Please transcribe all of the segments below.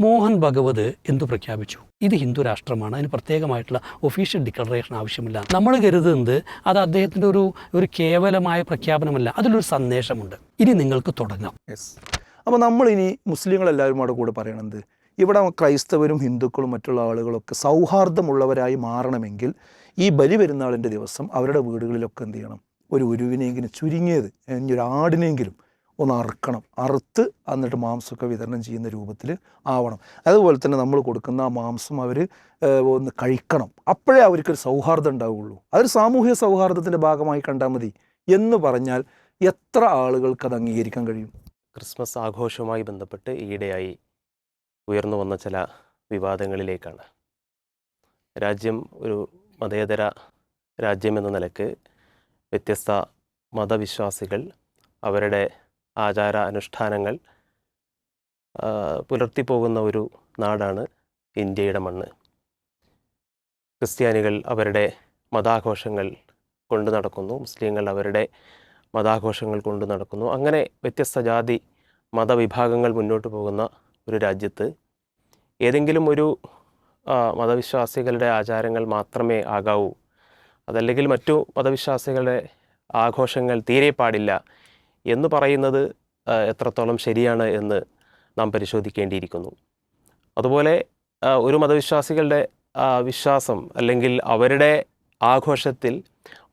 മോഹൻ ഭഗവത് എന്തു പ്രഖ്യാപിച്ചു? ഇത് ഹിന്ദു രാഷ്ട്രമാണ്. അതിന് പ്രത്യേകമായിട്ടുള്ള ഒഫീഷ്യൽ ഡിക്ലറേഷൻ ആവശ്യമില്ല. നമ്മൾ കരുതുന്നത് അത് അദ്ദേഹത്തിന്റെ ഒരു ഒരു കേവലമായ പ്രഖ്യാപനമല്ല. അതിലൊരു സന്ദേശമുണ്ട്. ഇനി നിങ്ങൾക്ക് തുടങ്ങാം. യെസ് അപ്പോൾ നമ്മളിനി മുസ്ലിങ്ങളെല്ലാവരും അവിടെ കൂടെ പറയണത് ഇവിടെ ക്രൈസ്തവരും ഹിന്ദുക്കളും മറ്റുള്ള ആളുകളൊക്കെ സൗഹാർദ്ദമുള്ളവരായി മാറണമെങ്കിൽ ഈ ബലി പെരുന്നാളിന്റെ ദിവസം അവരുടെ വീടുകളിലൊക്കെ എന്ത് ചെയ്യണം? ഒരു ഉരുവിനെങ്കിലും ചുരുങ്ങിയത് ഇനി ഒരു ആടിനെങ്കിലും ഒന്ന് അറുക്കണം. അറുത്ത് എന്നിട്ട് മാംസമൊക്കെ വിതരണം ചെയ്യുന്ന രൂപത്തിൽ ആവണം. അതുപോലെ തന്നെ നമ്മൾ കൊടുക്കുന്ന ആ മാംസം അവർ ഒന്ന് കഴിക്കണം. അപ്പോഴേ അവർക്കൊരു സൗഹാർദ്ദം ഉണ്ടാവുകയുള്ളൂ അതൊരു സാമൂഹ്യ സൗഹാർദ്ദത്തിന്റെ ഭാഗമായി കണ്ടാൽ മതി. എന്ന് പറഞ്ഞാൽ എത്ര ആളുകൾക്ക് അത് അംഗീകരിക്കാൻ കഴിയും? ക്രിസ്മസ് ആഘോഷവുമായി ബന്ധപ്പെട്ട് ഈയിടെയായി ഉയർന്നു വന്ന ചില വിവാദങ്ങളിലേക്കാണ്. രാജ്യം ഒരു മതേതര രാജ്യം എന്ന നിലയ്ക്ക് വ്യത്യസ്ത മതവിശ്വാസികൾ അവരുടെ ആചാര അനുഷ്ഠാനങ്ങൾ പുലർത്തിപ്പോകുന്ന ഒരു നാടാണ് ഇന്ത്യയുടെ മണ്ണ്. ക്രിസ്ത്യാനികൾ അവരുടെ മതാഘോഷങ്ങൾ കൊണ്ടു നടക്കുന്നു മുസ്ലിങ്ങൾ അവരുടെ മതാഘോഷങ്ങൾ കൊണ്ട് നടക്കുന്നു. അങ്ങനെ വ്യത്യസ്ത ജാതി മതവിഭാഗങ്ങൾ മുന്നോട്ട് പോകുന്ന ഒരു രാജ്യത്ത് ഏതെങ്കിലും ഒരു മതവിശ്വാസികളുടെ ആചാരങ്ങൾ മാത്രമേ ആകാവൂ. അതല്ലെങ്കിൽ മറ്റു മതവിശ്വാസികളുടെ ആഘോഷങ്ങൾ തീരെ പാടില്ല. എന്ന് പറയുന്നത് എത്രത്തോളം ശരിയാണ് എന്ന് നാം പരിശോധിക്കേണ്ടിയിരിക്കുന്നു. അതുപോലെ ഒരു മതവിശ്വാസികളുടെ വിശ്വാസം അല്ലെങ്കിൽ അവരുടെ ആഘോഷത്തിൽ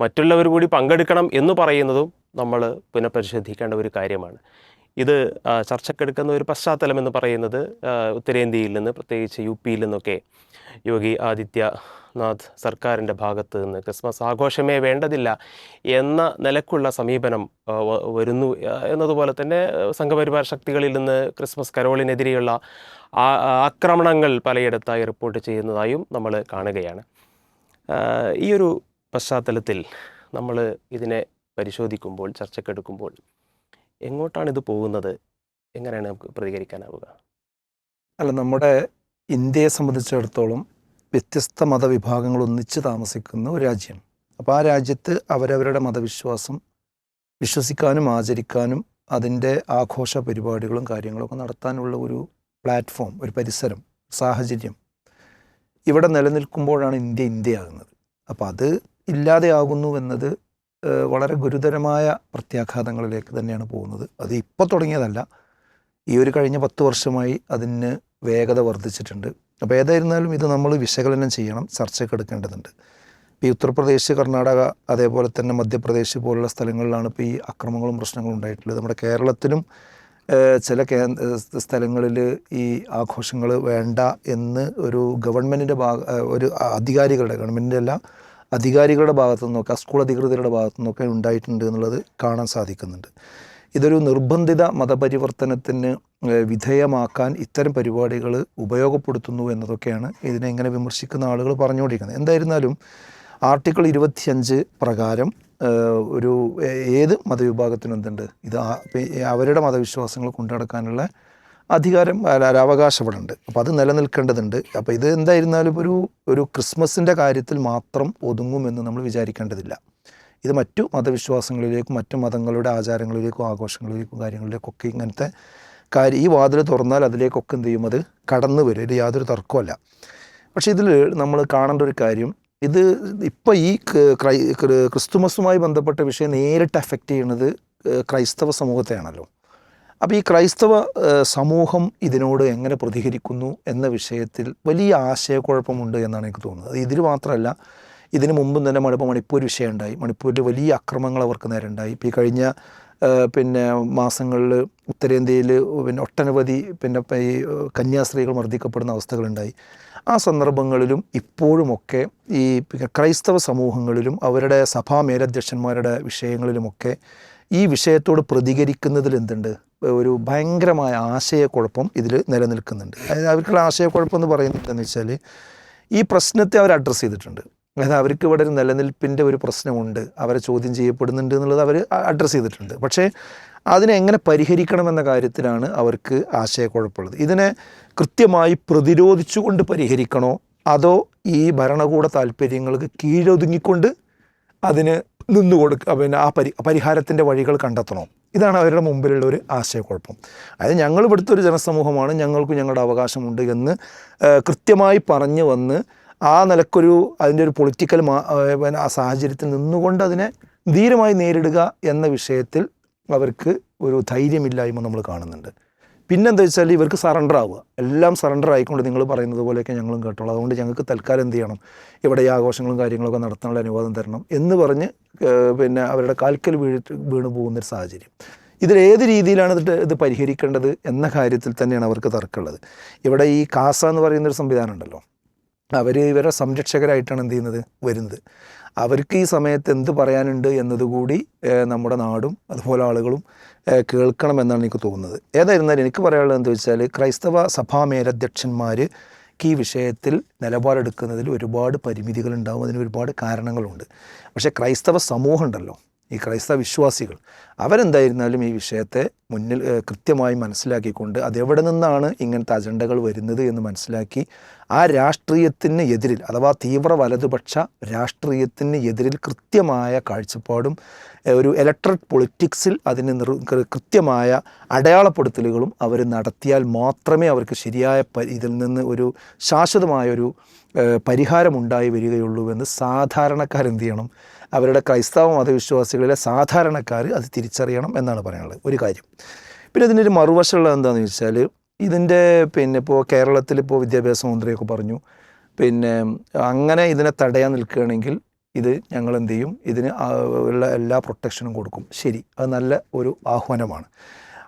മറ്റുള്ളവർ കൂടി പങ്കെടുക്കണം എന്ന് പറയുന്നതും നമ്മൾ പുനഃപരിശോധിക്കേണ്ട ഒരു കാര്യമാണ്. ഇത് ചർച്ചക്കെടുക്കുന്ന ഒരു പശ്ചാത്തലം എന്ന് പറയുന്നത് ഉത്തരേന്ത്യയിൽ നിന്ന് പ്രത്യേകിച്ച് യു പിയിൽ നിന്നൊക്കെ യോഗി ആദിത്യനാഥ് സർക്കാരിന്റെ ഭാഗത്ത് നിന്ന് ക്രിസ്മസ് ആഘോഷമേ വേണ്ടതില്ല എന്ന നിലക്കുള്ള സമീപനം വരുന്നു. എന്നതുപോലെ തന്നെ സംഘപരിവാർ ശക്തികളിൽ നിന്ന് ക്രിസ്മസ് കരോളിനെതിരെയുള്ള ആക്രമണങ്ങൾ പലയിടത്തായി റിപ്പോർട്ട് ചെയ്യുന്നതായും നമ്മൾ കാണുകയാണ്. ഈ ഒരു പശ്ചാത്തലത്തിൽ നമ്മൾ ഇതിനെ പരിശോധിക്കുമ്പോൾ ചർച്ചക്കെടുക്കുമ്പോൾ എങ്ങോട്ടാണ് ഇത് പോകുന്നത്? എങ്ങനെയാണ് നമുക്ക് പ്രതികരിക്കാനാവുക? അല്ല നമ്മുടെ ഇന്ത്യയെ സംബന്ധിച്ചിടത്തോളം വ്യത്യസ്ത മതവിഭാഗങ്ങൾ ഒന്നിച്ച് താമസിക്കുന്ന ഒരു രാജ്യം. അപ്പോൾ ആ രാജ്യത്ത് അവരവരുടെ മതവിശ്വാസം വിശ്വസിക്കാനും ആചരിക്കാനും അതിന്റെ ആഘോഷ പരിപാടികളും കാര്യങ്ങളൊക്കെ നടത്താനുള്ള ഒരു പ്ലാറ്റ്ഫോം ഒരു പരിസരം സാഹചര്യം ഇവിടെ നിലനിൽക്കുമ്പോഴാണ് ഇന്ത്യ ഇന്ത്യയാകുന്നത്. അപ്പോൾ അത് ഇല്ലാതെയാകുന്നു എന്നത് വളരെ ഗുരുതരമായ പ്രത്യാഘാതങ്ങളിലേക്ക് തന്നെയാണ് പോകുന്നത്. അത് ഇപ്പോൾ തുടങ്ങിയതല്ല. ഈ ഒരു കഴിഞ്ഞ പത്ത് വർഷമായി അതിന് വേഗത വർദ്ധിച്ചിട്ടുണ്ട്. അപ്പോൾ ഏതായിരുന്നാലും ഇത് നമ്മൾ വിശകലനം ചെയ്യണം ചർച്ചയ്ക്ക് എടുക്കേണ്ടതുണ്ട്. ഇപ്പോൾ ഈ ഉത്തർപ്രദേശ് കർണാടക അതേപോലെ തന്നെ മധ്യപ്രദേശ് പോലുള്ള സ്ഥലങ്ങളിലാണ് ഇപ്പോൾ ഈ അക്രമങ്ങളും പ്രശ്നങ്ങളും ഉണ്ടായിട്ടുള്ളത്. നമ്മുടെ കേരളത്തിലും ചില കേ സ്ഥലങ്ങളിൽ ഈ ആഘോഷങ്ങൾ വേണ്ട എന്ന് ഒരു ഗവൺമെന്റിന്റെ ഭാഗ ഒരു അധികാരികളുടെ ഗവൺമെന്റിന്റെ അല്ല അധികാരികളുടെ ഭാഗത്തു നിന്നൊക്കെ സ്കൂൾ അധികൃതരുടെ ഭാഗത്തു നിന്നൊക്കെ ഉണ്ടായിട്ടുണ്ട് എന്നുള്ളത് കാണാൻ സാധിക്കുന്നുണ്ട്. ഇതൊരു നിർബന്ധിത മതപരിവർത്തനത്തിന് വിധേയമാക്കാൻ ഇത്തരം പരിപാടികൾ ഉപയോഗപ്പെടുത്തുന്നു എന്നതൊക്കെയാണ് ഇതിനെ എങ്ങനെ വിമർശിക്കുന്ന ആളുകൾ പറഞ്ഞുകൊണ്ടിരിക്കുന്നത്. എന്തായിരുന്നാലും ആർട്ടിക്കിൾ ഇരുപത്തിയഞ്ച് പ്രകാരം ഒരു ഏത് മതവിഭാഗത്തിനും എന്തുണ്ട്? ഇത് അവരുടെ മതവിശ്വാസങ്ങൾ കൊണ്ടുനടക്കാനുള്ള അധികാരം അല്ല, അവകാശം ഉണ്ട് അപ്പോൾ അത് നിലനിൽക്കേണ്ടതുണ്ട്. അപ്പോൾ ഇത് എന്തായിരുന്നാലും ഒരു ഒരു ക്രിസ്മസിന്റെ കാര്യത്തിൽ മാത്രം ഒതുങ്ങുമെന്ന് നമ്മൾ വിചാരിക്കേണ്ടതില്ല. ഇത് മറ്റു മതവിശ്വാസങ്ങളിലേക്കും മറ്റു മതങ്ങളുടെ ആചാരങ്ങളിലേക്കും ആഘോഷങ്ങളിലേക്കും കാര്യങ്ങളിലേക്കൊക്കെ ഇങ്ങനത്തെ കാര്യം ഈ വാതിൽ തുറന്നാൽ അതിലേക്കൊക്കെ എന്ത് ചെയ്യും? അത് കടന്നു വരും. ഇത് യാതൊരു തർക്കമല്ല പക്ഷേ ഇതിൽ നമ്മൾ കാണേണ്ട ഒരു കാര്യം ഇത് ഇപ്പോൾ ഈ ക്രൈ ക്രിസ്തുമസുമായി ബന്ധപ്പെട്ട വിഷയം നേരിട്ട് അഫക്റ്റ് ചെയ്യുന്നത് ക്രൈസ്തവ സമൂഹത്തെയാണല്ലോ. അപ്പോൾ ഈ ക്രൈസ്തവ സമൂഹം ഇതിനോട് എങ്ങനെ പ്രതികരിക്കുന്നു എന്ന വിഷയത്തിൽ വലിയ ആശയക്കുഴപ്പമുണ്ട് എന്നാണ് എനിക്ക് തോന്നുന്നത്. ഇതിൽ മാത്രമല്ല ഇതിനു മുമ്പും തന്നെ മണിപ്പോൾ മണിപ്പൂർ വിഷയം ഉണ്ടായി മണിപ്പൂരിൽ വലിയ അക്രമങ്ങൾ അവർക്ക് നേരെ ഉണ്ടായി. ഇപ്പോൾ ഈ കഴിഞ്ഞ പിന്നെ മാസങ്ങളിൽ ഉത്തരേന്ത്യയിൽ പിന്നെ ഒട്ടനവധി പിന്നെ ഈ കന്യാസ്ത്രീകൾ മർദ്ദിക്കപ്പെടുന്ന അവസ്ഥകളുണ്ടായി. ആ സന്ദർഭങ്ങളിലും ഇപ്പോഴുമൊക്കെ ഈ ക്രൈസ്തവ സമൂഹങ്ങളിലും അവരുടെ സഭാ മേലധ്യക്ഷന്മാരുടെ വിഷയങ്ങളിലുമൊക്കെ ഈ വിഷയത്തോട് പ്രതികരിക്കുന്നതിൽ എന്തുണ്ട്? ഒരു ഭയങ്കരമായ ആശയക്കുഴപ്പം ഇതിൽ നിലനിൽക്കുന്നുണ്ട്. അതായത് അവർക്കുള്ള ആശയക്കുഴപ്പം എന്ന് പറയുന്നത് എന്താണെന്ന് വെച്ചാൽ ഈ പ്രശ്നത്തെ അവർ അഡ്രസ്സ് ചെയ്തിട്ടുണ്ട്. അതായത് അവർക്ക് ഇവിടെ ഒരു നിലനിൽപ്പിന്റെ ഒരു പ്രശ്നമുണ്ട്. അവരെ ചോദ്യം ചെയ്യപ്പെടുന്നുണ്ട് എന്നുള്ളത് അവർ അഡ്രസ്സ് ചെയ്തിട്ടുണ്ട്. പക്ഷേ അതിനെ എങ്ങനെ പരിഹരിക്കണമെന്ന കാര്യത്തിലാണ് അവർക്ക് ആശയക്കുഴപ്പമുള്ളത്. ഇതിനെ കൃത്യമായി പ്രതിരോധിച്ചുകൊണ്ട് പരിഹരിക്കണോ? അതോ ഈ ഭരണകൂട താല്പര്യങ്ങൾക്ക് കീഴൊതുങ്ങിക്കൊണ്ട് അതിന് നിന്നു കൊടുക്കുക പിന്നെ ആ പരി പരിഹാരത്തിന്റെ വഴികൾ കണ്ടെത്തണം. ഇതാണ് അവരുടെ മുമ്പിലുള്ള ഒരു ആശയക്കുഴപ്പം. അതായത് ഞങ്ങൾ ഇവിടുത്തെ ഒരു ജനസമൂഹമാണ് ഞങ്ങൾക്ക് ഞങ്ങളുടെ അവകാശമുണ്ട് എന്ന് കൃത്യമായി പറഞ്ഞു വന്ന് ആ നിലക്കൊരു അതിന്റെ ഒരു പൊളിറ്റിക്കൽ ആ സാഹചര്യത്തിൽ നിന്നുകൊണ്ട് അതിനെ ധീരമായി നേരിടുക എന്ന വിഷയത്തിൽ അവർക്ക് ഒരു ധൈര്യമില്ലായ്മ നമ്മൾ കാണുന്നുണ്ട്. പിന്നെന്താ വെച്ചാൽ ഇവർക്ക് സറണ്ടർ ആവുക. എല്ലാം സറണ്ടർ ആയിക്കൊണ്ട് നിങ്ങൾ പറയുന്നത് പോലെയൊക്കെ ഞങ്ങളും കേട്ടോളൂ. അതുകൊണ്ട് ഞങ്ങൾക്ക് തൽക്കാലം എന്ത് ചെയ്യണം? ഇവിടെ ഈ ആഘോഷങ്ങളും കാര്യങ്ങളൊക്കെ നടത്താനുള്ള അനുവാദം തരണം എന്ന് പറഞ്ഞ് പിന്നെ അവരുടെ കാൽക്കൽ വീഴ് വീണ് പോകുന്നൊരു സാഹചര്യം. ഇതിൽ ഏത് രീതിയിലാണ് ഇത് ഇത് പരിഹരിക്കേണ്ടത് എന്ന കാര്യത്തിൽ തന്നെയാണ് അവർക്ക് തർക്കമുള്ളത്. ഇവിടെ ഈ കാസ എന്ന് പറയുന്നൊരു സംവിധാനം ഉണ്ടല്ലോ. അവർ ഇവരെ സംരക്ഷകരായിട്ടാണ് എന്ത് ചെയ്യുന്നത്? വരുന്നത്. അവർക്ക് ഈ സമയത്ത് എന്ത് പറയാനുണ്ട് എന്നതുകൂടി നമ്മുടെ നാടും അതുപോലെ ആളുകളും കേൾക്കണം കേൾക്കണമെന്നാണ് എനിക്ക് തോന്നുന്നത്. ഏതായിരുന്നാലും എനിക്ക് പറയാനുള്ളത് എന്താ വെച്ചാൽ ക്രൈസ്തവ സഭാ മേലധ്യക്ഷന്മാർ ഈ വിഷയത്തിൽ നിലപാടെടുക്കുന്നതിൽ ഒരുപാട് പരിമിതികളുണ്ടാവും. അതിന് ഒരുപാട് കാരണങ്ങളുണ്ട്. പക്ഷേ ക്രൈസ്തവ സമൂഹം ഉണ്ടല്ലോ. ഈ ക്രൈസ്തവ വിശ്വാസികൾ. അവരെന്തായിരുന്നാലും ഈ വിഷയത്തെ മുന്നിൽ കൃത്യമായി മനസ്സിലാക്കിക്കൊണ്ട് അതെവിടെ നിന്നാണ് ഇങ്ങനത്തെ അജണ്ടകൾ വരുന്നത് എന്ന് മനസ്സിലാക്കി ആ രാഷ്ട്രീയത്തിന് എതിരിൽ അഥവാ തീവ്ര വലതുപക്ഷ രാഷ്ട്രീയത്തിന് എതിരിൽ കൃത്യമായ കാഴ്ചപ്പാടും ഒരു ഇലക്ട്രിക് പൊളിറ്റിക്സിൽ അതിന് നിർ കൃത്യമായ അടയാളപ്പെടുത്തലുകളും അവർ നടത്തിയാൽ മാത്രമേ അവർക്ക് ശരിയായ ഇതിൽ നിന്ന് ഒരു ശാശ്വതമായൊരു പരിഹാരമുണ്ടായി വരികയുള്ളൂ എന്ന് സാധാരണക്കാരെന്ത് ചെയ്യണം? അവരുടെ ക്രൈസ്തവ മതവിശ്വാസികളിലെ സാധാരണക്കാർ അത് തിരിച്ചറിയണം എന്നാണ് പറയാനുള്ളത്. ഒരു കാര്യം. പിന്നെ ഇതിന്റെ ഒരു മറുവശമുള്ളത് എന്താണെന്ന് വെച്ചാൽ ഇതിന്റെ പിന്നെ ഇപ്പോൾ കേരളത്തിൽ ഇപ്പോൾ വിദ്യാഭ്യാസ മന്ത്രിയൊക്കെ പറഞ്ഞു. പിന്നെ അങ്ങനെ ഇതിനെ തടയാൻ നിൽക്കുകയാണെങ്കിൽ ഇത് ഞങ്ങൾ എന്ത് ചെയ്യും? ഇതിന് ഉള്ള എല്ലാ പ്രൊട്ടക്ഷനും കൊടുക്കും. ശരി. അത് നല്ല ഒരു ആഹ്വാനമാണ്.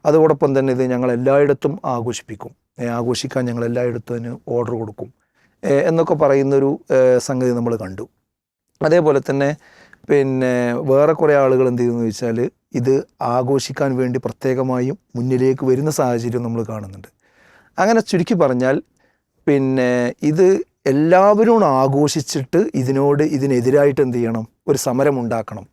അതോടൊപ്പം തന്നെ ഇത് ഞങ്ങൾ എല്ലായിടത്തും ആഘോഷിപ്പിക്കും ആഘോഷിക്കാൻ ഞങ്ങൾ എല്ലായിടത്തും അതിന് ഓർഡർ കൊടുക്കും. എന്നൊക്കെ പറയുന്നൊരു സംഗതി നമ്മൾ കണ്ടു. അതേപോലെ തന്നെ പിന്നെ വേറെ കുറേ ആളുകൾ എന്ത് ചെയ്യുന്നു വെച്ചാൽ ഇത് ആഘോഷിക്കാൻ വേണ്ടി പ്രത്യേകമായും മുന്നിലേക്ക് വരുന്ന സാഹചര്യം നമ്മൾ കാണുന്നുണ്ട്. അങ്ങനെ ചുരുക്കി പറഞ്ഞാൽ പിന്നെ ഇത് എല്ലാവരും ആഘോഷിച്ചിട്ട് ഇതിനോട് ഇതിനെതിരായിട്ട് എന്ത് ചെയ്യണം? ഒരു സമരം ഉണ്ടാക്കണം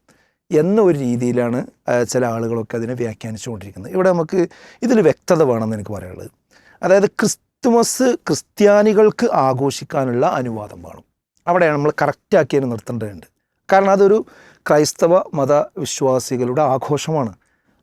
എന്ന ഒരു രീതിയിലാണ് ചില ആളുകളൊക്കെ അതിനെ വ്യാഖ്യാനിച്ചുകൊണ്ടിരിക്കുന്നത്. ഇവിടെ നമുക്ക് ഇതിൽ വ്യക്തത വേണമെന്ന് എനിക്ക് പറയാനുള്ളത്. അതായത് ക്രിസ്തുമസ് ക്രിസ്ത്യാനികൾക്ക് ആഘോഷിക്കാനുള്ള അനുവാദം വേണം. അവിടെയാണ് നമ്മൾ കറക്റ്റാക്കി അതിനെ നിർത്തേണ്ടതുണ്ട്. കാരണം അതൊരു ക്രൈസ്തവ മതവിശ്വാസികളുടെ ആഘോഷമാണ്.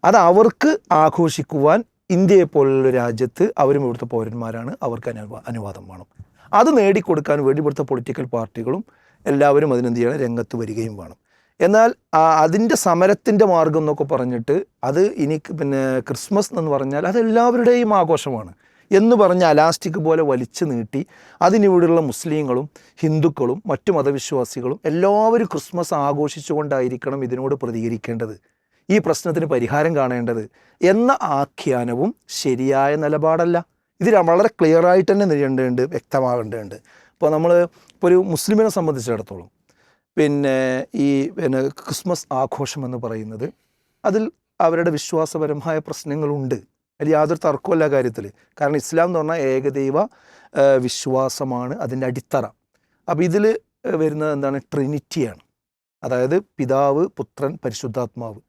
അത് അവർക്ക് ആഘോഷിക്കുവാൻ ഇന്ത്യയെ പോലുള്ള രാജ്യത്ത് അവരും ഇവിടുത്തെ പൗരന്മാരാണ്. അവർക്ക് അനുവാ അനുവാദം വേണം. അത് നേടിക്കൊടുക്കാൻ വേണ്ടി ഇവിടുത്തെ പൊളിറ്റിക്കൽ പാർട്ടികളും എല്ലാവരും അതിനെന്ത് ചെയ്യണം? രംഗത്ത് വരികയും വേണം. എന്നാൽ അതിന്റെ സമരത്തിന്റെ മാർഗം എന്നൊക്കെ പറഞ്ഞിട്ട് അത് ഇനി പിന്നെ ക്രിസ്മസ് എന്ന് പറഞ്ഞാൽ അത് എല്ലാവരുടെയും ആഘോഷമാണ്. എന്ന് പറഞ്ഞ് അലാസ്റ്റിക് പോലെ വലിച്ചു നീട്ടി അതിനിവിടെയുള്ള മുസ്ലിങ്ങളും ഹിന്ദുക്കളും മറ്റു മതവിശ്വാസികളും എല്ലാവരും ക്രിസ്മസ് ആഘോഷിച്ചുകൊണ്ടായിരിക്കണം ഇതിനോട് പ്രതികരിക്കേണ്ടത്. ഈ പ്രശ്നത്തിന് പരിഹാരം കാണേണ്ടത് എന്ന ആഖ്യാനവും ശരിയായ നിലപാടല്ല. ഇത് വളരെ ക്ലിയർ ആയിട്ട് തന്നെ നേടേണ്ടതുണ്ട് വ്യക്തമാകേണ്ടതുണ്ട്. ഇപ്പോൾ നമ്മൾ ഇപ്പോൾ ഒരു മുസ്ലിമിനെ സംബന്ധിച്ചിടത്തോളം പിന്നെ ഈ പിന്നെ ക്രിസ്മസ് ആഘോഷം എന്ന് പറയുന്നത് അതിൽ അവരുടെ വിശ്വാസപരമായ പ്രശ്നങ്ങളുണ്ട്. അതിൽ യാതൊരു തർക്കമല്ല കാര്യത്തിൽ. കാരണം ഇസ്ലാം എന്ന് പറഞ്ഞാൽ ഏകദൈവ വിശ്വാസമാണ് അതിന്റെ അടിത്തറ. അപ്പോൾ ഇതിൽ വരുന്നത് എന്താണ്? ട്രിനിറ്റിയാണ്. അതായത് പിതാവ് പുത്രൻ പരിശുദ്ധാത്മാവ്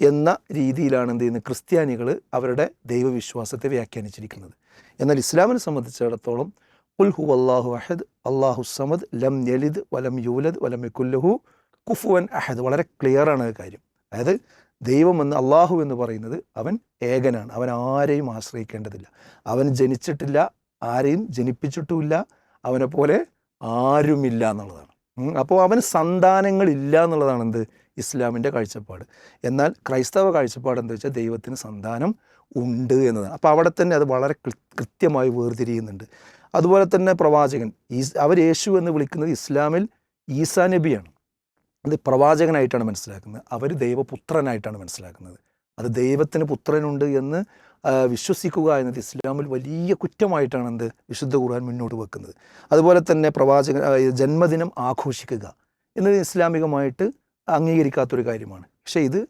എന്ന രീതിയിലാണ് എന്ത് ചെയ്യുന്നത്? ക്രിസ്ത്യാനികൾ അവരുടെ ദൈവവിശ്വാസത്തെ വ്യാഖ്യാനിച്ചിരിക്കുന്നത്. എന്നാൽ ഇസ്ലാമിനെ സംബന്ധിച്ചിടത്തോളം ഉൽ ഹു അള്ളാഹു അഹദ് അള്ളാഹു സമദ് ലം യലിദ് വലം യൂലദ് വലം യക്കുല്ലഹു കുഫുവൻ അഹദ്. വളരെ ക്ലിയറാണ് കാര്യം. അതായത് ദൈവം എന്ന് അള്ളാഹു എന്ന് പറയുന്നത് അവൻ ഏകനാണ്. അവൻ ആരെയും ആശ്രയിക്കേണ്ടതില്ല. അവൻ ജനിച്ചിട്ടില്ല ആരെയും ജനിപ്പിച്ചിട്ടുമില്ല അവനെ പോലെ ആരുമില്ല എന്നുള്ളതാണ്. അപ്പോൾ അവന് സന്താനങ്ങളില്ല എന്നുള്ളതാണ് എന്ത്? ഇസ്ലാമിന്റെ കാഴ്ചപ്പാട്. എന്നാൽ ക്രൈസ്തവ കാഴ്ചപ്പാട് എന്താ വെച്ചാൽ ദൈവത്തിന് സന്താനം ഉണ്ട് എന്നതാണ്. അപ്പോൾ അവിടെ തന്നെ അത് വളരെ കൃത്യമായി വേർതിരിയുന്നുണ്ട്. അതുപോലെ തന്നെ പ്രവാചകൻ അവർ യേശു എന്ന് വിളിക്കുന്നത് ഇസ്ലാമിൽ ഈസാ നബിയാണ്. അത് പ്രവാചകനായിട്ടാണ് മനസ്സിലാക്കുന്നത്. അവർ ദൈവപുത്രനായിട്ടാണ് മനസ്സിലാക്കുന്നത്. അത് ദൈവത്തിന് പുത്രനുണ്ട് എന്ന് വിശ്വസിക്കുക എന്നത് ഇസ്ലാമിൽ വലിയ കുറ്റമായിട്ടാണ് എന്ത്? വിശുദ്ധ ഖുർആൻ മുന്നോട്ട് വെക്കുന്നത്. അതുപോലെ തന്നെ പ്രവാചക ജന്മദിനം ആഘോഷിക്കുക എന്നത് ഇസ്ലാമികമായിട്ട് അംഗീകരിക്കാത്തൊരു കാര്യമാണ്. പക്ഷേ ഇത്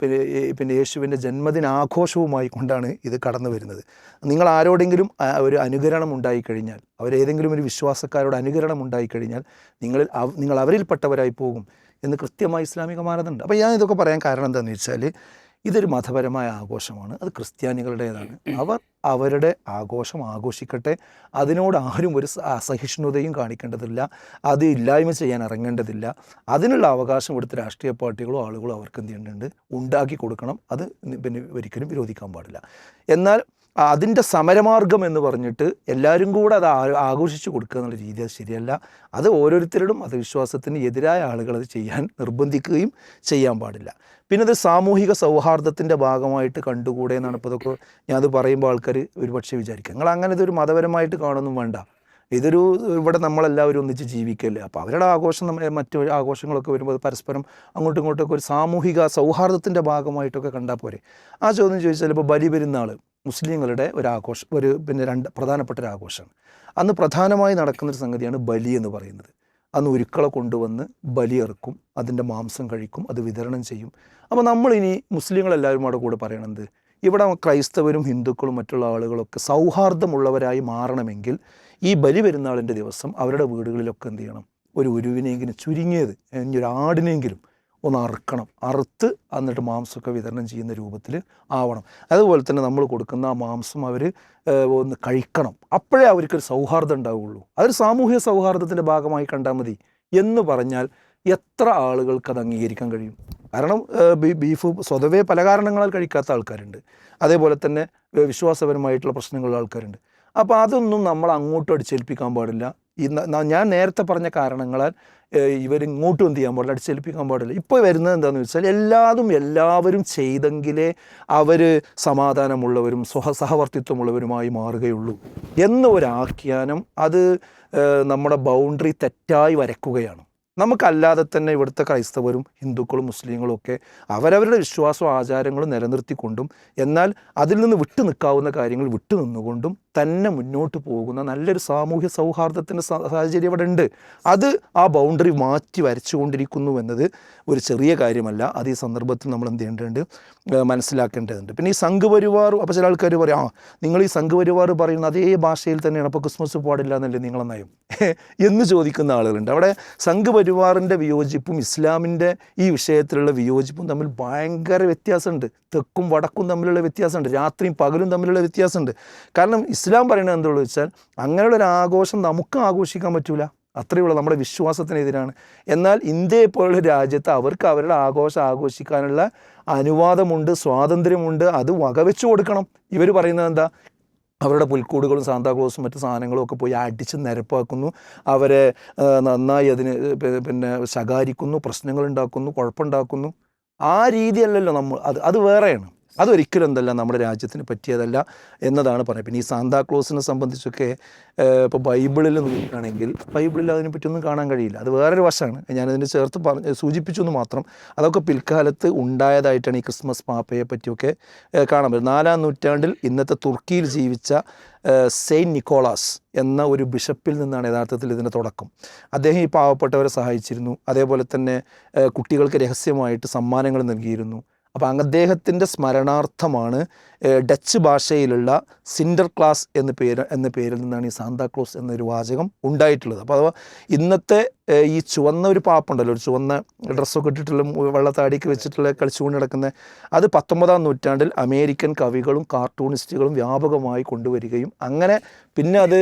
പിന്നെ പിന്നെ യേശുവിന്റെ ജന്മദിനാഘോഷവുമായി കൊണ്ടാണ് ഇത് കടന്നു വരുന്നത്. നിങ്ങൾ ആരോടെങ്കിലും ഒരു അനുകരണം ഉണ്ടായിക്കഴിഞ്ഞാൽ അവരേതെങ്കിലും ഒരു വിശ്വാസക്കാരോട് അനുകരണം ഉണ്ടായിക്കഴിഞ്ഞാൽ നിങ്ങളിൽ നിങ്ങൾ അവരിൽപ്പെട്ടവരായി പോകും എന്ന് കൃത്യമായി ഇസ്ലാമിക മാനദണ്ഡം. അപ്പോൾ ഞാൻ ഇതൊക്കെ പറയാൻ കാരണം എന്താണെന്ന് വെച്ചാൽ ഇതൊരു മതപരമായ ആഘോഷമാണ്. അത് ക്രിസ്ത്യാനികളുടേതാണ്. അവർ അവരുടെ ആഘോഷം ആഘോഷിക്കട്ടെ. അതിനോട് ആരും ഒരു അസഹിഷ്ണുതയും കാണിക്കേണ്ടതില്ല. അത് ഇല്ലായ്മ ചെയ്യാൻ ഇറങ്ങേണ്ടതില്ല. അതിനുള്ള അവകാശം ഇവിടുത്തെ രാഷ്ട്രീയ പാർട്ടികളോ ആളുകളോ അവർക്ക് എന്ത് ചെയ്യേണ്ടതുണ്ട്? ഉണ്ടാക്കി കൊടുക്കണം. അത് പിന്നെ ഒരിക്കലും വിരോധിക്കാൻ പാടില്ല. എന്നാൽ അതിന്റെ സമരമാർഗം എന്ന് പറഞ്ഞിട്ട് എല്ലാവരും കൂടെ അത് ആഘോഷിച്ച് കൊടുക്കുക എന്നുള്ള രീതി അത് ശരിയല്ല. അത് ഓരോരുത്തരോടും മതവിശ്വാസത്തിന് എതിരായ ആളുകൾ അത് ചെയ്യാൻ നിർബന്ധിക്കുകയും ചെയ്യാൻ പാടില്ല. പിന്നെ അത് സാമൂഹിക സൗഹാർദ്ദത്തിന്റെ ഭാഗമായിട്ട് കണ്ടുകൂടെ എന്നാണ് ഇപ്പോൾ ഇതൊക്കെ ഞാനത് പറയുമ്പോൾ ആൾക്കാർ ഒരുപക്ഷെ വിചാരിക്കുക. നിങ്ങൾ അങ്ങനെ ഇതൊരു മതപരമായിട്ട് കാണൊന്നും വേണ്ട. ഇതൊരു ഇവിടെ നമ്മളെല്ലാവരും ഒന്നിച്ച് ജീവിക്കല്ലേ അപ്പോൾ അവരുടെ ആഘോഷം മറ്റു ആഘോഷങ്ങളൊക്കെ വരുമ്പോൾ അത് പരസ്പരം അങ്ങോട്ടും ഇങ്ങോട്ടൊക്കെ ഒരു സാമൂഹിക സൗഹാർദ്ദത്തിന്റെ ഭാഗമായിട്ടൊക്കെ കണ്ടാൽ പോരെ. ആ ചോദ്യം ചോദിച്ചാൽ ഇപ്പോൾ ബലി പെരുന്നാൾ മുസ്ലിങ്ങളുടെ ഒരു ആഘോഷം ഒരു പിന്നെ രണ്ട് പ്രധാനപ്പെട്ട ഒരു ആഘോഷമാണ് അന്ന് പ്രധാനമായി നടക്കുന്നൊരു സംഗതിയാണ് ബലി എന്ന് പറയുന്നത്. അന്ന് ഉരുക്കളെ കൊണ്ടുവന്ന് ബലിയിറക്കും അതിന്റെ മാംസം കഴിക്കും അത് വിതരണം ചെയ്യും. അപ്പോൾ നമ്മളിനി മുസ്ലിങ്ങളെല്ലാവരും അവിടെ കൂടെ പറയണത് ഇവിടെ ക്രൈസ്തവരും ഹിന്ദുക്കളും മറ്റുള്ള ആളുകളൊക്കെ സൗഹാർദ്ദമുള്ളവരായി മാറണമെങ്കിൽ ഈ ബലി പെരുന്നാളിന്റെ ദിവസം അവരുടെ വീടുകളിലൊക്കെ എന്ത് ചെയ്യണം? ഒരു ഉരുവിനെങ്കിലും ചുരുങ്ങിയത് ഒരു ആടിനെങ്കിലും ഒന്ന് അറുക്കണം. അറുത്ത് എന്നിട്ട് മാംസമൊക്കെ വിതരണം ചെയ്യുന്ന രൂപത്തിൽ ആവണം. അതുപോലെ തന്നെ നമ്മൾ കൊടുക്കുന്ന ആ മാംസം അവർ ഒന്ന് കഴിക്കണം. അപ്പോഴേ അവർക്കൊരു സൗഹാർദ്ദം ഉണ്ടാവുകയുള്ളൂ അതൊരു സാമൂഹ്യ സൗഹാർദ്ദത്തിന്റെ ഭാഗമായി കണ്ടാൽ മതി. എന്ന് പറഞ്ഞാൽ എത്ര ആളുകൾക്ക് അത് അംഗീകരിക്കാൻ കഴിയും? കാരണം ബീഫ് സ്വതവേ പല കാരണങ്ങളാൽ കഴിക്കാത്ത ആൾക്കാരുണ്ട്. അതേപോലെ തന്നെ വിശ്വാസപരമായിട്ടുള്ള പ്രശ്നങ്ങളുള്ള ആൾക്കാരുണ്ട്. അപ്പോൾ അതൊന്നും നമ്മൾ അങ്ങോട്ടും അടിച്ചേൽപ്പിക്കാൻ പാടില്ല. ഈ ഞാൻ നേരത്തെ പറഞ്ഞ കാരണങ്ങളാൽ ഇവരിങ്ങോട്ടും എന്ത് ചെയ്യാൻ പാടില്ല അടിച്ചേൽപ്പിക്കാൻ പാടില്ല. ഇപ്പോൾ വരുന്നത് എന്താണെന്ന് വെച്ചാൽ എല്ലാതും എല്ലാവരും ചെയ്തെങ്കിലേ അവർ സമാധാനമുള്ളവരും സ്വഹ സഹവർത്തിത്വമുള്ളവരുമായി മാറുകയുള്ളൂ. എന്ന ഒരു ആഖ്യാനം അത് നമ്മുടെ ബൗണ്ടറി തെറ്റായി വരക്കുകയാണ് നമുക്കല്ലാതെ തന്നെ ഇവിടുത്തെ ക്രൈസ്തവരും ഹിന്ദുക്കളും മുസ്ലിങ്ങളും ഒക്കെ അവരവരുടെ വിശ്വാസവും ആചാരങ്ങളും നിലനിർത്തിക്കൊണ്ടും എന്നാൽ അതിൽ നിന്ന് വിട്ടു നിൽക്കാവുന്ന കാര്യങ്ങൾ വിട്ടു നിന്നുകൊണ്ടും തന്നെ മുന്നോട്ട് പോകുന്ന നല്ലൊരു സാമൂഹ്യ സൗഹാർദ്ദത്തിന്റെ സാഹചര്യം ഇവിടെ ഉണ്ട്. അത് ആ ബൗണ്ടറി മാറ്റി വരച്ചുകൊണ്ടിരിക്കുന്നു എന്നത് ഒരു ചെറിയ കാര്യമല്ല. അത് ഈ സന്ദർഭത്തിൽ നമ്മൾ എന്ത് ചെയ്യേണ്ടതുണ്ട്? മനസ്സിലാക്കേണ്ടതുണ്ട്. പിന്നെ ഈ സംഘപരിവാർ അപ്പോൾ ചില ആൾക്കാർ പറയും ആ നിങ്ങൾ ഈ സംഘപരിവാർ പറയുന്ന അതേ ഭാഷയിൽ തന്നെയാണ് അപ്പോൾ ക്രിസ്മസ് പാടില്ല എന്നല്ലേ നിങ്ങളെ നയം? എന്ന് ചോദിക്കുന്ന ആളുകളുണ്ട്. അവിടെ സംഘപരിവാറിന്റെ വിയോജിപ്പും ഇസ്ലാമിന്റെ ഈ വിഷയത്തിലുള്ള വിയോജിപ്പും തമ്മിൽ ഭയങ്കര വ്യത്യാസമുണ്ട്. തെക്കും വടക്കും തമ്മിലുള്ള വ്യത്യാസമുണ്ട്. രാത്രിയും പകലും തമ്മിലുള്ള വ്യത്യാസമുണ്ട്. കാരണം ഇസ്ലാം പറയുന്നത് എന്തുള്ളൂ വെച്ചാൽ അങ്ങനെയുള്ള ഒരു ആഘോഷം നമുക്ക് ആഘോഷിക്കാൻ പറ്റൂല. അത്രയേ ഉള്ളൂ നമ്മുടെ വിശ്വാസത്തിനെതിരാണ്. എന്നാൽ ഇന്ത്യയെ പോലുള്ള രാജ്യത്ത് അവർക്ക് അവരുടെ ആഘോഷം ആഘോഷിക്കാനുള്ള അനുവാദമുണ്ട് സ്വാതന്ത്ര്യമുണ്ട് അത് വകവെച്ചു കൊടുക്കണം. ഇവർ പറയുന്നത് എന്താ? അവരുടെ പുൽക്കൂടുകളും സാന്താക്ലോസും മറ്റു സാധനങ്ങളും ഒക്കെ പോയി അടിച്ച് നിരപ്പാക്കുന്നു. അവരെ നന്നായി അതിന് പിന്നെ ശകാരിക്കുന്നു പ്രശ്നങ്ങൾ ഉണ്ടാക്കുന്നു കുഴപ്പമുണ്ടാക്കുന്നു. ആ രീതിയല്ലല്ലോ നമ്മൾ അത് അത് വേറെയാണ്. അതൊരിക്കലും എന്തല്ല നമ്മുടെ രാജ്യത്തിന് പറ്റിയതല്ല എന്നതാണ് പറയുന്നത്. പിന്നെ ഈ സാന്താക്ലോസിനെ സംബന്ധിച്ചൊക്കെ ഇപ്പോൾ ബൈബിളിൽ നോക്കുകയാണെങ്കിൽ ബൈബിളിൽ അതിനെപ്പറ്റി ഒന്നും കാണാൻ കഴിയില്ല. അത് വേറൊരു വശമാണ്. ഞാനതിന് ചേർത്ത് പറഞ്ഞ് സൂചിപ്പിച്ചു എന്ന് മാത്രം. അതൊക്കെ പിൽക്കാലത്ത് ഉണ്ടായതായിട്ടാണ് ഈ ക്രിസ്മസ് പാപ്പയെ പറ്റിയൊക്കെ കാണാൻ പറ്റും നാലാം നൂറ്റാണ്ടിൽ ഇന്നത്തെ തുർക്കിയിൽ ജീവിച്ച സെയിന്റ് നിക്കോളാസ് എന്ന ഒരു ബിഷപ്പിൽ നിന്നാണ് യഥാർത്ഥത്തിൽ ഇതിന്റെ തുടക്കം. അദ്ദേഹം ഈ പാവപ്പെട്ടവരെ സഹായിച്ചിരുന്നു. അതേപോലെ തന്നെ കുട്ടികൾക്ക് രഹസ്യമായിട്ട് സമ്മാനങ്ങൾ നൽകിയിരുന്നു. അപ്പോൾ അദ്ദേഹത്തിന്റെ സ്മരണാർത്ഥമാണ് ഡച്ച് ഭാഷയിലുള്ള സിൻഡർ ക്ലാസ് എന്ന പേര് എന്ന പേരിൽ നിന്നാണ് ഈ സാന്താക്ലോസ് എന്നൊരു വാചകം ഉണ്ടായിട്ടുള്ളത്. അപ്പോൾ അഥവാ ഇന്നത്തെ ഈ ചുവന്ന ഒരു പാപ്പുണ്ടല്ലോ ഒരു ചുവന്ന ഡ്രസ്സൊക്കെ ഇട്ടിട്ടുള്ള വെള്ളത്താടിക്ക് വെച്ചിട്ടുള്ള കളിച്ചുകൊണ്ട് നടക്കുന്ന അത് പത്തൊമ്പതാം നൂറ്റാണ്ടിൽ അമേരിക്കൻ കവികളും കാർട്ടൂണിസ്റ്റുകളും വ്യാപകമായി കൊണ്ടുവരികയും അങ്ങനെ പിന്നെ അത്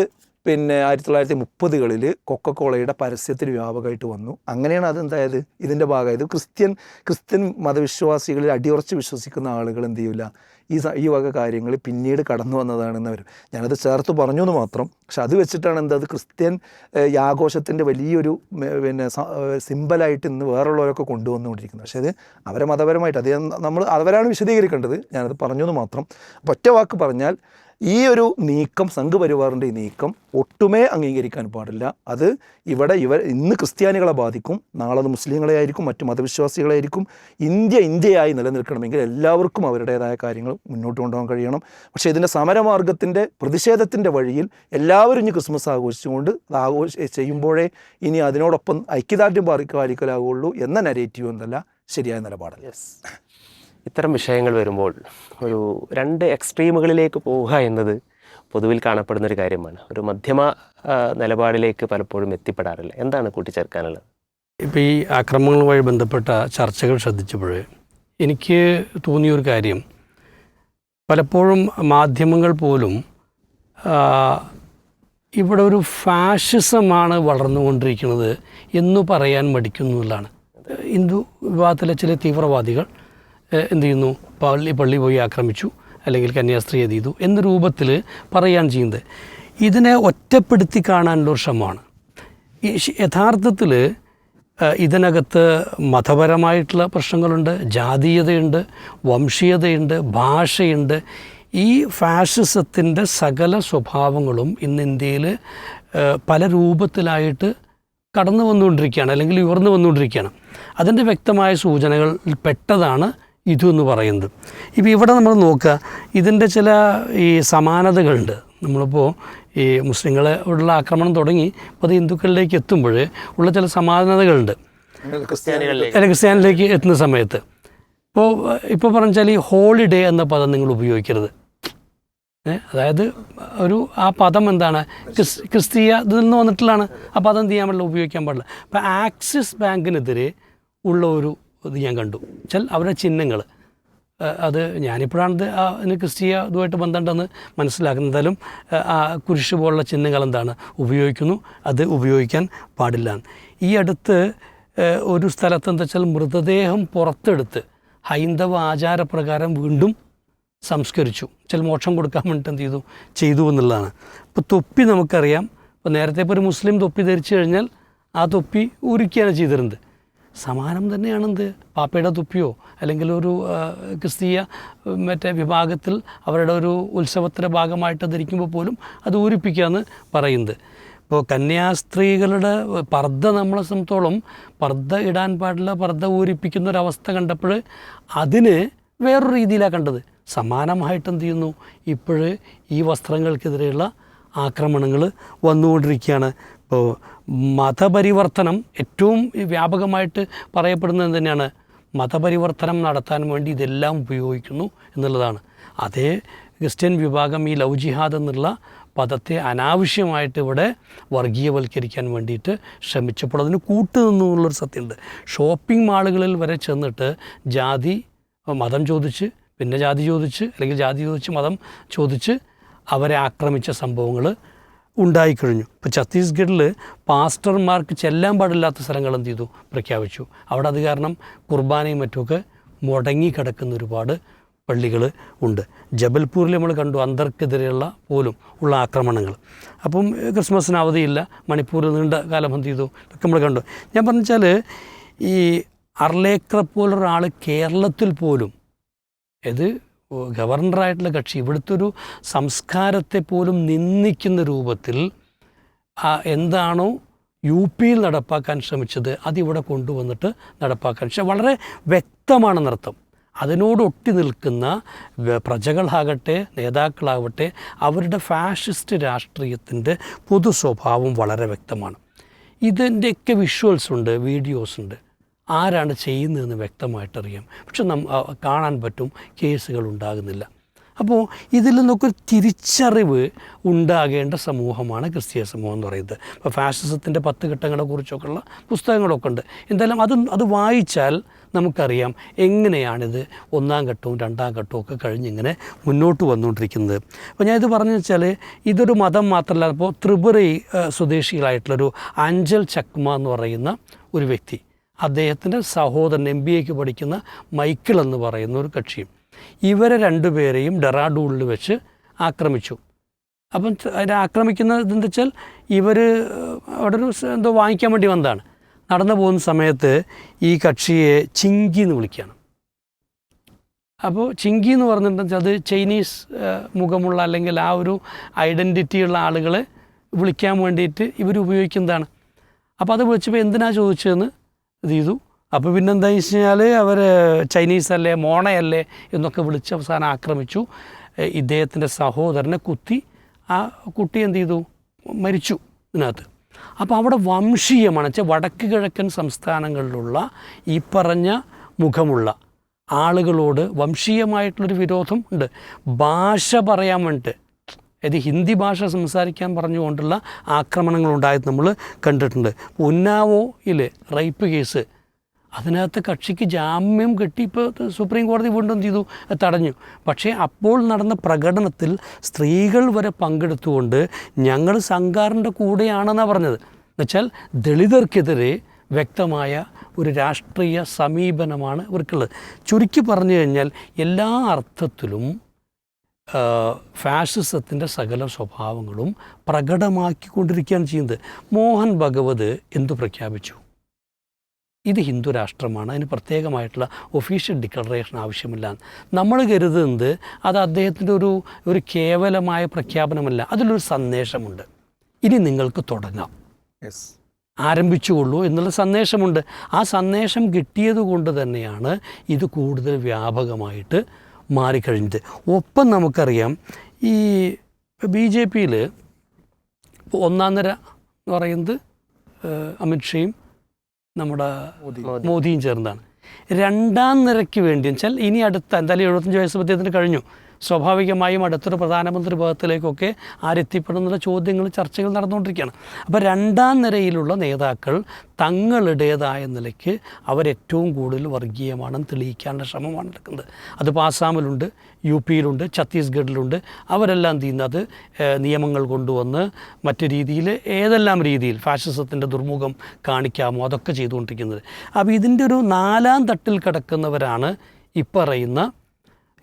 പിന്നെ ആയിരത്തി തൊള്ളായിരത്തി മുപ്പതുകളിൽ കൊക്കക്കോളയുടെ പരസ്യത്തിൽ വ്യാപകമായിട്ട് വന്നു. അങ്ങനെയാണ് അത് എന്തായത് ഇതിന്റെ ഭാഗമായത് ക്രിസ്ത്യൻ ക്രിസ്ത്യൻ മതവിശ്വാസികളിൽ അടിയുറച്ച് വിശ്വസിക്കുന്ന ആളുകൾ എന്ത് ചെയ്യില്ല ഈ ഈ വക കാര്യങ്ങൾ പിന്നീട് കടന്നു വന്നതാണെന്ന് വരും. ഞാനത് ചേർത്ത് പറഞ്ഞു എന്ന് മാത്രം. പക്ഷെ അത് വെച്ചിട്ടാണ് എന്താ അത് ക്രിസ്ത്യൻ ആഘോഷത്തിന്റെ വലിയൊരു പിന്നെ സിമ്പലായിട്ട് ഇന്ന് വേറുള്ളവരൊക്കെ കൊണ്ടുവന്നുകൊണ്ടിരിക്കുന്നത് പക്ഷേ അത് അവരെ മതപരമായിട്ട് അത് നമ്മൾ അവരാണ് വിശദീകരിക്കേണ്ടത്. ഞാനത് പറഞ്ഞു എന്ന് മാത്രം. ഒറ്റ വാക്ക് പറഞ്ഞാൽ ഈ ഒരു നീക്കം സംഘപരിവാറിന്റെ ഈ നീക്കം ഒട്ടുമേ അംഗീകരിക്കാൻ പാടില്ല. അത് ഇവിടെ ഇവർ ഇന്ന് ക്രിസ്ത്യാനികളെ ബാധിക്കും നാളെ അത് മുസ്ലിങ്ങളെ ആയിരിക്കും മറ്റു മതവിശ്വാസികളെ ആയിരിക്കും. ഇന്ത്യ ഇന്ത്യയായി നിലനിൽക്കണമെങ്കിൽ എല്ലാവർക്കും അവരുടേതായ കാര്യങ്ങൾ മുന്നോട്ട് കൊണ്ടുപോകാൻ കഴിയണം. പക്ഷേ ഇതിന്റെ സമരമാർഗത്തിന്റെ പ്രതിഷേധത്തിന്റെ വഴിയിൽ എല്ലാവരും ഇനി ക്രിസ്മസ് ആഘോഷിച്ചുകൊണ്ട് അത് ആഘോഷ ചെയ്യുമ്പോഴേ ഇനി അതിനോടൊപ്പം ഐക്യദാർഢ്യം പാലിക്കലാകുള്ളൂ എന്ന നരേറ്റീവ് എന്നല്ല ശരിയായ നിലപാടല്ല. ഇത്തരം വിഷയങ്ങൾ വരുമ്പോൾ ഒരു രണ്ട് എക്സ്ട്രീമുകളിലേക്ക് പോവുക എന്നത് പൊതുവിൽ കാണപ്പെടുന്ന ഒരു കാര്യമാണ്. ഒരു മധ്യമ നിലപാടിലേക്ക് പലപ്പോഴും എത്തിപ്പെടാറില്ല. എന്താണ് കൂട്ടിച്ചേർക്കാനുള്ളത്? ഇപ്പോൾ ഈ ആക്രമണങ്ങളുമായി ബന്ധപ്പെട്ട ചർച്ചകൾ ശ്രദ്ധിച്ചപ്പോൾ എനിക്ക് തോന്നിയൊരു കാര്യം. പലപ്പോഴും മാധ്യമങ്ങൾ പോലും ഇവിടെ ഒരു ഫാഷിസമാണ് വളർന്നുകൊണ്ടിരിക്കുന്നത് എന്ന് പറയാൻ മടിക്കുന്നു ഹിന്ദു വിഭാഗത്തിലെ ചില തീവ്രവാദികൾ എന്ത് ചെയ്യുന്നു? പള്ളി പള്ളി പോയി ആക്രമിച്ചു അല്ലെങ്കിൽ കന്യാസ്ത്രീയെ ചെയ്തു എന്ന രൂപത്തിൽ പറയാൻ ചെയ്യുന്നത്. ഇതിനെ ഒറ്റപ്പെടുത്തി കാണാനുള്ള ഒരു ശ്രമമാണ്. യഥാർത്ഥത്തിൽ ഇതിനകത്ത് മതപരമായിട്ടുള്ള പ്രശ്നങ്ങളുണ്ട് ജാതീയതയുണ്ട് വംശീയതയുണ്ട് ഭാഷയുണ്ട്. ഈ ഫാഷിസത്തിന്റെ സകല സ്വഭാവങ്ങളും ഇന്ന് ഇന്ത്യയിൽ പല രൂപത്തിലായിട്ട് കടന്നു വന്നുകൊണ്ടിരിക്കുകയാണ് അല്ലെങ്കിൽ ഉയർന്നു വന്നുകൊണ്ടിരിക്കുകയാണ് അതിന്റെ വ്യക്തമായ സൂചനകൾ പെട്ടതാണ്. ഇതെന്ന് പറയുന്നത്. ഇപ്പോൾ ഇവിടെ നമ്മൾ നോക്കുക ഇതിന്റെ ചില ഈ സമാനതകളുണ്ട്. നമ്മളിപ്പോൾ ഈ മുസ്ലിങ്ങളെ ഉള്ള ആക്രമണം തുടങ്ങി അത് ഹിന്ദുക്കളിലേക്ക് എത്തുമ്പോൾ ഉള്ള ചില സമാനതകളുണ്ട്. ക്രിസ്ത്യാനികളിലേക്ക്. ക്രിസ്ത്യാനിലേക്ക് എത്തുന്ന സമയത്ത്. ഇപ്പോൾ ഇപ്പോൾ പറഞ്ഞാൽ ഈ ഹോളിഡേ എന്ന പദം നിങ്ങൾ ഉപയോഗിക്കരുത്. അതായത് ഒരു ആ പദം എന്താണ്? ക്രിസ് ക്രിസ്തീയ ഇതിൽ നിന്ന് വന്നിട്ടുള്ളതാണ്. ആ പദം എന്ത് ചെയ്യാൻ പാടില്ല? ഉപയോഗിക്കാൻ പാടില്ല. അപ്പോൾ ആക്സിസ് ബാങ്കിനെതിരെ ഉള്ള ഒരു ഇത് ഞാൻ കണ്ടു. വെച്ചാൽ അവരുടെ ചിഹ്നങ്ങൾ. അത് ഞാനിപ്പോഴാണ് അതിന് ക്രിസ്തീയ ഇതുമായിട്ട് ബന്ധമുണ്ടെന്ന് മനസ്സിലാക്കുന്നത് എന്തായാലും കുരിശ് പോലുള്ള ചിഹ്നങ്ങൾ എന്താണ്? ഉപയോഗിക്കുന്നു. അത് ഉപയോഗിക്കാൻ പാടില്ല. ഈ അടുത്ത് ഒരു സ്ഥലത്ത് എന്താ വെച്ചാൽ മൃതദേഹം പുറത്തെടുത്ത് ഹൈന്ദവ ആചാരപ്രകാരം വീണ്ടും സംസ്കരിച്ചു. ചില മോക്ഷം കൊടുക്കാൻ വേണ്ടിയിട്ട് എന്ത് ചെയ്തു? ചെയ്തു എന്നുള്ളതാണ്. ഇപ്പോൾ തൊപ്പി നമുക്കറിയാം. ഇപ്പോൾ നേരത്തെ ഇപ്പോൾ ഒരു മുസ്ലിം തൊപ്പി ധരിച്ചു കഴിഞ്ഞാൽ ആ തൊപ്പി ഉരുക്കിയാണ് ചെയ്തിരുന്നത്. സമാനം തന്നെയാണെന്ത്? പാപ്പയുടെ തുപ്പിയോ? അല്ലെങ്കിൽ ഒരു ക്രിസ്തീയ മറ്റേ വിഭാഗത്തിൽ അവരുടെ ഒരു ഉത്സവത്തിന്റെ ഭാഗമായിട്ട് ധരിക്കുമ്പോൾ പോലും അത് ഊരിപ്പിക്കുകയെന്ന് പറയുന്നത്. ഇപ്പോൾ കന്യാസ്ത്രീകളുടെ പർദ്ദ നമ്മളെ സംബന്ധിച്ചോളം പർദ്ദ ഇടാൻ പാടില്ല പർദ്ദ ഊരിപ്പിക്കുന്ന ഒരവസ്ഥ കണ്ടപ്പോൾ അതിന് വേറൊരു രീതിയിലാണ് കണ്ടത്. സമാനമായിട്ട് എന്ത് ചെയ്യുന്നു? ഇപ്പോഴ് ഈ വസ്ത്രങ്ങൾക്കെതിരെയുള്ള ആക്രമണങ്ങൾ വന്നുകൊണ്ടിരിക്കുകയാണ്. ഇപ്പോൾ മതപരിവർത്തനം ഏറ്റവും വ്യാപകമായിട്ട് പറയപ്പെടുന്നത് തന്നെയാണ്. മതപരിവർത്തനം നടത്താൻ വേണ്ടി ഇതെല്ലാം ഉപയോഗിക്കുന്നു എന്നുള്ളതാണ്. അതേ ക്രിസ്ത്യൻ വിഭാഗം ഈ ലവ് ജിഹാദ് എന്നുള്ള പദത്തെ അനാവശ്യമായിട്ട് ഇവിടെ വർഗീയവൽക്കരിക്കാൻ വേണ്ടിയിട്ട് ശ്രമിച്ചപ്പോൾ അതിന് കൂട്ടുനിന്നു എന്നുള്ളൊരു സത്യമുണ്ട്. ഷോപ്പിംഗ് മാളുകളിൽ വരെ ചെന്നിട്ട് ജാതി മതം ചോദിച്ച് പിന്നെ ജാതി ചോദിച്ച് അല്ലെങ്കിൽ ജാതി ചോദിച്ച് മതം ചോദിച്ച് അവരെ ആക്രമിച്ച സംഭവങ്ങൾ ഉണ്ടായിക്കഴിഞ്ഞു. ഇപ്പോൾ ഛത്തീസ്ഗഡിൽ പാസ്റ്റർമാർക്ക് ചെല്ലാൻ പാടില്ലാത്ത സ്ഥലങ്ങൾ എന്ത് ചെയ്തു? പ്രഖ്യാപിച്ചു. അവിടെ അത് കാരണം കുർബാനയും മറ്റുമൊക്കെ മുടങ്ങിക്കിടക്കുന്ന ഒരുപാട് പള്ളികൾ ഉണ്ട്. ജബൽപൂരിൽ നമ്മൾ കണ്ടു അന്തർക്കെതിരെയുള്ള പോലും ഉള്ള ആക്രമണങ്ങൾ. അപ്പം ക്രിസ്മസിന് അവധിയില്ല. മണിപ്പൂരിൽ നീണ്ട കാലം എന്ത് ചെയ്തു? ഇതൊക്കെ നമ്മൾ കണ്ടു. ഞാൻ പറഞ്ഞാൽ ഈ അർലേക്കറെ പോലൊരാൾ കേരളത്തിൽ പോലും ഇത് ഗവർണറായിട്ടുള്ള കക്ഷി ഇവിടുത്തെ ഒരു സംസ്കാരത്തെ പോലും നിന്ദിക്കുന്ന രൂപത്തിൽ എന്താണോ യു പിയിൽ നടപ്പാക്കാൻ ശ്രമിച്ചത് അതിവിടെ കൊണ്ടുവന്നിട്ട് നടപ്പാക്കാൻ പക്ഷേ വളരെ വ്യക്തമാണ് നൃത്തം അതിനോട് അതിനോടൊട്ടി നിൽക്കുന്ന പ്രജകളാകട്ടെ നേതാക്കളാകട്ടെ അവരുടെ ഫാഷിസ്റ്റ് രാഷ്ട്രീയത്തിന്റെ പൊതു സ്വഭാവം വളരെ വ്യക്തമാണ്. ഇതിന്റെയൊക്കെ വിഷ്വൽസ് ഉണ്ട് വീഡിയോസ് ഉണ്ട് ആരാണ് ചെയ്യുന്നതെന്ന് വ്യക്തമായിട്ടറിയാം. പക്ഷെ നം കാണാൻ പറ്റും കേസുകൾ ഉണ്ടാകുന്നില്ല. അപ്പോൾ ഇതിൽ നിന്നൊക്കെ ഒരു തിരിച്ചറിവ് ഉണ്ടാകേണ്ട സമൂഹമാണ് ക്രിസ്തീയ സമൂഹം എന്ന് പറയുന്നത്. ഇപ്പോൾ ഫാഷിസത്തിന്റെ പത്ത് ഘട്ടങ്ങളെക്കുറിച്ചൊക്കെയുള്ള പുസ്തകങ്ങളൊക്കെ ഉണ്ട്. എന്തായാലും അത് അത് വായിച്ചാൽ നമുക്കറിയാം എങ്ങനെയാണിത് ഒന്നാം ഘട്ടവും രണ്ടാം ഘട്ടവും ഒക്കെ കഴിഞ്ഞിങ്ങനെ മുന്നോട്ട് വന്നുകൊണ്ടിരിക്കുന്നത്. അപ്പോൾ ഞാൻ ഇത് പറഞ്ഞു വെച്ചാൽ ഇതൊരു മതം മാത്രമല്ല അപ്പോൾ ത്രിപുര സ്വദേശികളായിട്ടുള്ളൊരു അഞ്ചൽ ചക്മ എന്ന് പറയുന്ന ഒരു വ്യക്തി. അദ്ദേഹത്തിന്റെ സഹോദരൻ എം ബി എക്ക് പഠിക്കുന്ന മൈക്കിൾ എന്ന് പറയുന്ന ഒരു കക്ഷിയും. ഇവരെ രണ്ടുപേരെയും ഡെറാഡൂണിൽ വെച്ച് ആക്രമിച്ചു. അപ്പം അതിനെ ആക്രമിക്കുന്നത് എന്താ വെച്ചാൽ ഇവർ അവിടെ ഒരു എന്തോ വാങ്ങിക്കാൻ വേണ്ടി വന്നതാണ്. നടന്നു പോകുന്ന സമയത്ത് ഈ കക്ഷിയെ ചിങ്കി എന്ന് വിളിക്കുകയാണ്. അപ്പോൾ ചിങ്കി എന്ന് പറഞ്ഞിട്ടുണ്ടെന്ന് വെച്ചാൽ അത് ചൈനീസ് മുഖമുള്ള അല്ലെങ്കിൽ ആ ഒരു ഐഡന്റിറ്റി ഉള്ള ആളുകളെ വിളിക്കാൻ വേണ്ടിയിട്ട് ഇവർ ഉപയോഗിക്കുന്നതാണ്. അപ്പോൾ അത് വിളിച്ചപ്പോൾ എന്തിനാണ് ചോദിച്ചതെന്ന് ഇത് ചെയ്തു. അപ്പോൾ പിന്നെന്താ വെച്ച് കഴിഞ്ഞാൽ അവർ ചൈനീസ് അല്ലേ മോണയല്ലേ എന്നൊക്കെ വിളിച്ച് അവസാനം ആക്രമിച്ചു. ഇദ്ദേഹത്തിന്റെ സഹോദരനെ കുത്തി. ആ കുട്ടി എന്ത് ചെയ്തു? മരിച്ചു ഇതിനകത്ത്. അപ്പോൾ അവിടെ വംശീയമാണ്. വെച്ചാൽ വടക്ക് കിഴക്കൻ സംസ്ഥാനങ്ങളിലുള്ള ഈ പറഞ്ഞ മുഖമുള്ള ആളുകളോട് വംശീയമായിട്ടുള്ളൊരു വിരോധം ഉണ്ട്. ഭാഷ പറയാൻ വേണ്ടിയിട്ട് അതായത് ഹിന്ദി ഭാഷ സംസാരിക്കാൻ പറഞ്ഞുകൊണ്ടുള്ള ആക്രമണങ്ങൾ ഉണ്ടായത് നമ്മൾ കണ്ടിട്ടുണ്ട്. ഉന്നാവോയിൽ റേപ്പ് കേസ്. അതിനകത്ത് കക്ഷിക്ക് ജാമ്യം കിട്ടി ഇപ്പോൾ സുപ്രീം കോടതി വീണ്ടും ചെയ്തു തടഞ്ഞു. പക്ഷേ അപ്പോൾ നടന്ന പ്രകടനത്തിൽ സ്ത്രീകൾ വരെ പങ്കെടുത്തുകൊണ്ട് ഞങ്ങൾ സർക്കാരിന്റെ കൂടെയാണെന്നാണ് പറഞ്ഞത്. എന്നുവെച്ചാൽ ദളിതർക്കെതിരെ വ്യക്തമായ ഒരു രാഷ്ട്രീയ സമീപനമാണ് ഇവർക്കുള്ളത്. ചുരുക്കി പറഞ്ഞു കഴിഞ്ഞാൽ എല്ലാ അർത്ഥത്തിലും ഫാഷിസത്തിന്റെ സകല സ്വഭാവങ്ങളും പ്രകടമാക്കിക്കൊണ്ടിരിക്കുകയാണ് ചെയ്യുന്നത്. മോഹൻ ഭഗവത് എന്തു പ്രഖ്യാപിച്ചു? ഇത് ഹിന്ദു രാഷ്ട്രമാണ്. അതിന് പ്രത്യേകമായിട്ടുള്ള ഒഫീഷ്യൽ ഡിക്ലറേഷൻ ആവശ്യമില്ല. നമ്മൾ കരുതുന്നത് അത് അദ്ദേഹത്തിന്റെ ഒരു ഒരു കേവലമായ പ്രഖ്യാപനമല്ല. അതിലൊരു സന്ദേശമുണ്ട്. ഇനി നിങ്ങൾക്ക് തുടങ്ങാം. യെസ് ആരംഭിച്ചുകൊള്ളൂ എന്നുള്ള സന്ദേശമുണ്ട്. ആ സന്ദേശം കിട്ടിയത് കൊണ്ട് തന്നെയാണ് ഇത് കൂടുതൽ വ്യാപകമായിട്ട് മാറിക്കഴിഞ്ഞത് ഒപ്പം നമുക്കറിയാം ഈ ബി ജെ പിയിൽ ഒന്നാം നിര എന്ന് പറയുന്നത് അമിത്ഷയും നമ്മുടെ മോദിയും. ചേർന്നാണ് രണ്ടാം നിരയ്ക്ക് വേണ്ടി വെച്ചാൽ ഇനി അടുത്ത എന്തായാലും എഴുപത്തഞ്ച് വയസ്സ് പത്യത്തിന് കഴിഞ്ഞു. സ്വാഭാവികമായും അടുത്തൊരു പ്രധാനമന്ത്രി പദത്തിലേക്കൊക്കെ ആരെത്തിപ്പെടുന്നുള്ള ചോദ്യങ്ങൾ ചർച്ചകൾ നടന്നുകൊണ്ടിരിക്കുകയാണ്. അപ്പോൾ രണ്ടാം നിരയിലുള്ള നേതാക്കൾ തങ്ങളുടേതായ നിലയ്ക്ക് അവരേറ്റവും കൂടുതൽ വർഗീയമാണെന്ന് തെളിയിക്കാനുള്ള ശ്രമമാണ് നടക്കുന്നത്. അതിപ്പോൾ ആസാമിലുണ്ട് യു പിയിലുണ്ട് ഛത്തീസ്ഗഡിലുണ്ട്. അവരെല്ലാം ചെയ്യുന്നത് നിയമങ്ങൾ കൊണ്ടുവന്ന് മറ്റു രീതിയിൽ ഏതെല്ലാം രീതിയിൽ ഫാഷിസത്തിന്റെ ദുർമുഖം കാണിക്കാമോ അതൊക്കെ ചെയ്തുകൊണ്ടിരിക്കുന്നത്. അപ്പോൾ ഇതിന്റെ ഒരു നാലാം തട്ടിൽ കിടക്കുന്നവരാണ് ഇപ്പറയുന്ന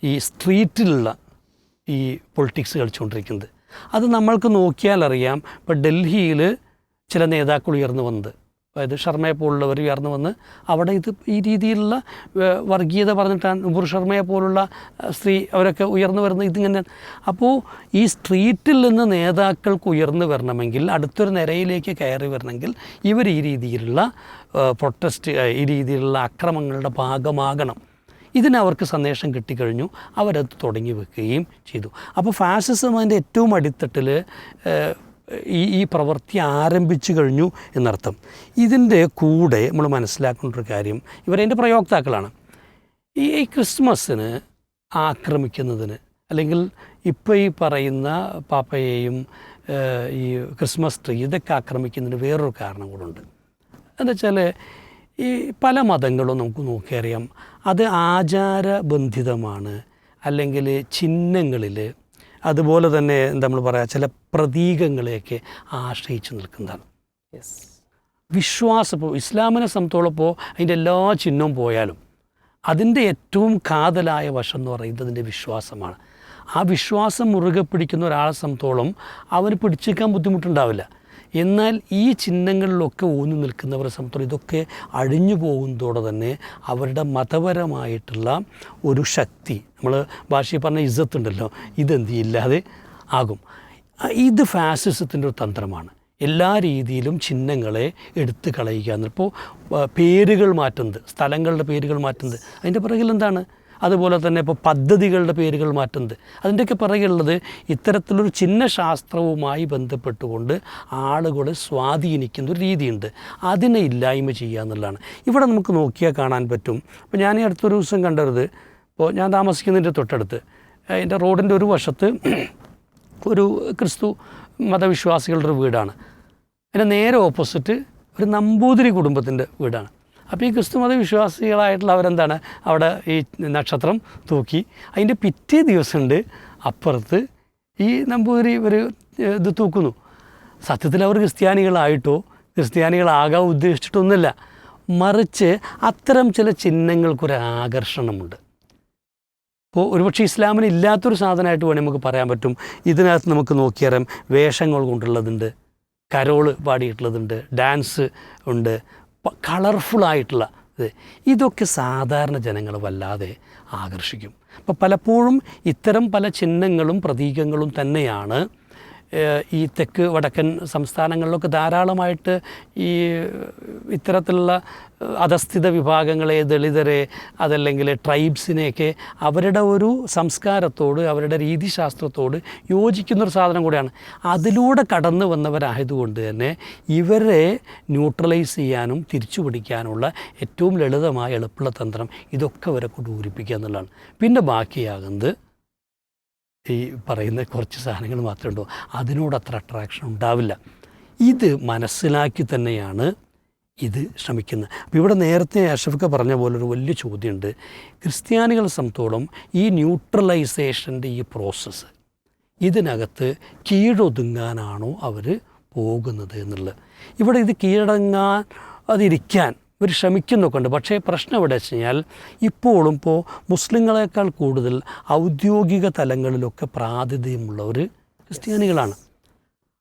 ഈ സ്ട്രീറ്റിലുള്ള ഈ പൊളിറ്റിക്സ് കളിച്ചുകൊണ്ടിരിക്കുന്നത്. അത് നമ്മൾക്ക് നോക്കിയാൽ അറിയാം ഇപ്പോൾ ഡൽഹിയിൽ ചില നേതാക്കൾ ഉയർന്നു വന്നത്. അതായത് ശർമ്മയെ പോലുള്ളവർ ഉയർന്നു വന്ന് അവിടെ ഇത് ഈ രീതിയിലുള്ള വർഗീയത പറഞ്ഞിട്ടാണ് നുപുർ ശർമ്മയെ പോലുള്ള സ്ത്രീ അവരൊക്കെ ഉയർന്നു വരുന്നത് ഇതിങ്ങനെ. അപ്പോൾ ഈ സ്ട്രീറ്റിൽ നിന്ന് നേതാക്കൾക്ക് ഉയർന്നു വരണമെങ്കിൽ അടുത്തൊരു നിരയിലേക്ക് കയറി വരണമെങ്കിൽ ഇവർ ഈ രീതിയിലുള്ള പ്രൊട്ടസ്റ്റ് ഈ രീതിയിലുള്ള അക്രമങ്ങളുടെ ഭാഗമാകണം. ഇതിന് അവർക്ക് സന്ദേശം കിട്ടിക്കഴിഞ്ഞു അവരത് തുടങ്ങി വെക്കുകയും ചെയ്തു. അപ്പോൾ ഫാസിസം അതിന്റെ ഏറ്റവും അടിത്തട്ടിൽ ഈ ഈ പ്രവൃത്തി ആരംഭിച്ചു കഴിഞ്ഞു എന്നർത്ഥം. ഇതിന്റെ കൂടെ നമ്മൾ മനസ്സിലാക്കേണ്ട ഒരു കാര്യം ഇവരതിന്റെ പ്രയോക്താക്കളാണ്. ഈ ക്രിസ്മസിന് ആക്രമിക്കുന്നതിന് അല്ലെങ്കിൽ ഇപ്പോൾ ഈ പറയുന്ന പാപ്പയെയും ഈ ക്രിസ്മസ് ട്രീ ഇതൊക്കെ ആക്രമിക്കുന്നതിന് വേറൊരു കാരണം കൂടുണ്ട് എന്താ വെച്ചാൽ ഈ പല മതങ്ങളും നമുക്ക് നോക്കിയറിയാം. അത് ആചാരബന്ധിതമാണ്. അല്ലെങ്കിൽ ചിഹ്നങ്ങളിൽ അതുപോലെ തന്നെ നമ്മൾ പറയാം ചില പ്രതീകങ്ങളെയൊക്കെ ആശ്രയിച്ച് നിൽക്കുന്നതാണ്. യെസ് വിശ്വാസം ഇപ്പോൾ ഇസ്ലാമിനെ സംബന്ധിച്ചോളപ്പോൾ അതിന്റെ എല്ലാ ചിഹ്നവും പോയാലും അതിന്റെ ഏറ്റവും കാതലായ വശം എന്ന് പറയുന്നത് അതിന്റെ വിശ്വാസമാണ്. ആ വിശ്വാസം മുറുകെ പിടിക്കുന്ന ഒരാളെ സംബന്ധിച്ചോളം അവന് പിടിച്ചേക്കാൻ ബുദ്ധിമുട്ടുണ്ടാവില്ല. എന്നാൽ ഈ ചിഹ്നങ്ങളിലൊക്കെ ഊന്നി നിൽക്കുന്നവരെ സംബന്ധിച്ചോളം ഇതൊക്കെ അഴിഞ്ഞു പോകുന്നതോടെ തന്നെ അവരുടെ മതപരമായിട്ടുള്ള ഒരു ശക്തി നമ്മൾ ഭാഷയിൽ പറഞ്ഞ ഇജ്ജത്ത് ഉണ്ടല്ലോ ഇതെന്ത് ഇല്ലാതെ ആകും. ഇത് ഫാസിസത്തിന്റെ ഒരു തന്ത്രമാണ്. എല്ലാ രീതിയിലും ചിഹ്നങ്ങളെ എടുത്തു കളയുക എന്നിപ്പോൾ പേരുകൾ മാറ്റുന്നത് സ്ഥലങ്ങളുടെ പേരുകൾ മാറ്റുന്നത് അതിന്റെ പിറകിൽ എന്താണ്? അതുപോലെ തന്നെ ഇപ്പോൾ പദ്ധതികളുടെ പേരുകൾ മാറ്റുന്നത്. അതിന്റെയൊക്കെ പിറകെയുള്ളത് ഇത്തരത്തിലൊരു ചിഹ്നശാസ്ത്രവുമായി ബന്ധപ്പെട്ടുകൊണ്ട് ആളുകളെ സ്വാധീനിക്കുന്ന ഒരു രീതിയുണ്ട്. അതിനെ ഇല്ലായ്മ ചെയ്യുക എന്നുള്ളതാണ്. ഇവിടെ നമുക്ക് നോക്കിയാൽ കാണാൻ പറ്റും. അപ്പോൾ ഞാൻ ഈ അടുത്തൊരു ദിവസം കണ്ടത് ഇപ്പോൾ ഞാൻ താമസിക്കുന്നതിന്റെ തൊട്ടടുത്ത്. എന്റെ റോഡിന്റെ ഒരു വശത്ത് ഒരു ക്രിസ്തു മതവിശ്വാസികളുടെ വീടാണ്. അതിന്റെ നേരെ ഓപ്പോസിറ്റ് ഒരു നമ്പൂതിരി കുടുംബത്തിന്റെ വീടാണ്. അപ്പോൾ ഈ ക്രിസ്തു മതവിശ്വാസികളായിട്ടുള്ള അവരെന്താണ്? അവിടെ ഈ നക്ഷത്രം തൂക്കി. അതിന്റെ പിറ്റേ ദിവസമുണ്ട് അപ്പുറത്ത് ഈ നമ്പൂതിരി ഒരു ഇത് തൂക്കുന്നു. സത്യത്തിൽ അവർ ക്രിസ്ത്യാനികളായിട്ടോ ക്രിസ്ത്യാനികളാകാൻ ഉദ്ദേശിച്ചിട്ടൊന്നുമില്ല. മറിച്ച് അത്തരം ചില ചിഹ്നങ്ങൾക്കൊരു ആകർഷണമുണ്ട്. ഇപ്പോൾ ഒരുപക്ഷെ ഇസ്ലാമിന് ഇല്ലാത്തൊരു സാധനമായിട്ട് വേണമെങ്കിൽ നമുക്ക് പറയാൻ പറ്റും. ഇതിനകത്ത് നമുക്ക് നോക്കിയറിയാം വേഷങ്ങൾ കൊണ്ടുള്ളതുണ്ട് കരോൾ പാടിയിട്ടുള്ളതുണ്ട് ഡാൻസ് ഉണ്ട് കളർഫുള്ളായിട്ടുള്ള ഇത്. ഇതൊക്കെ സാധാരണ ജനങ്ങൾ വല്ലാതെ ആകർഷിക്കും. അപ്പോൾ പലപ്പോഴും ഇത്തരം പല ചിഹ്നങ്ങളും പ്രതീകങ്ങളും തന്നെയാണ് ഈ തെക്ക് വടക്കൻ സംസ്ഥാനങ്ങളിലൊക്കെ ധാരാളമായിട്ട് ഈ ഇത്തരത്തിലുള്ള അധസ്ഥിത വിഭാഗങ്ങളെ ദളിതരെ അതല്ലെങ്കിൽ ട്രൈബ്സിനെയൊക്കെ അവരുടെ ഒരു സംസ്കാരത്തോട് അവരുടെ രീതിശാസ്ത്രത്തോട് യോജിക്കുന്നൊരു സാധനം കൂടിയാണ്. അതിലൂടെ കടന്നു വന്നവരായതുകൊണ്ട് തന്നെ ഇവരെ ന്യൂട്രലൈസ് ചെയ്യാനും തിരിച്ചു പിടിക്കാനുള്ള ഏറ്റവും ലളിതമായ എളുപ്പമുള്ള തന്ത്രം ഇതൊക്കെ അവരെ കൊണ്ട് ഊരിപ്പിക്കുക എന്നുള്ളതാണ്. പിന്നെ ബാക്കിയാകുന്നത് ഈ പറയുന്ന കുറച്ച് സാധനങ്ങൾ മാത്രമേ ഉണ്ടോ അതിനോട് അത്ര അട്രാക്ഷൻ ഉണ്ടാവില്ല. ഇത് മനസ്സിലാക്കി തന്നെയാണ് ഇത് ശ്രമിക്കുന്നത്. അപ്പോൾ ഇവിടെ നേരത്തെ അഷഫ്ക്ക പറഞ്ഞ പോലെ ഒരു വലിയ ചോദ്യമുണ്ട്. ക്രിസ്ത്യാനികളെ സംബന്ധിച്ചോളം ഈ ന്യൂട്രലൈസേഷന്റെ ഈ പ്രോസസ്സ് ഇതിനകത്ത് കീഴൊതുങ്ങാനാണോ അവർ പോകുന്നത് എന്നുള്ളത്. ഇവിടെ ഇത് കീഴടങ്ങാൻ അതിരിക്കാൻ ഇവർ ശ്രമിക്കുന്നൊക്കെ ഉണ്ട് പക്ഷേ പ്രശ്നം എവിടെ വെച്ച് കഴിഞ്ഞാൽ ഇപ്പോഴും ഇപ്പോൾ മുസ്ലിങ്ങളെക്കാൾ കൂടുതൽ ഔദ്യോഗിക തലങ്ങളിലൊക്കെ പ്രാതിഥ്യമുള്ളവർ ക്രിസ്ത്യാനികളാണ്.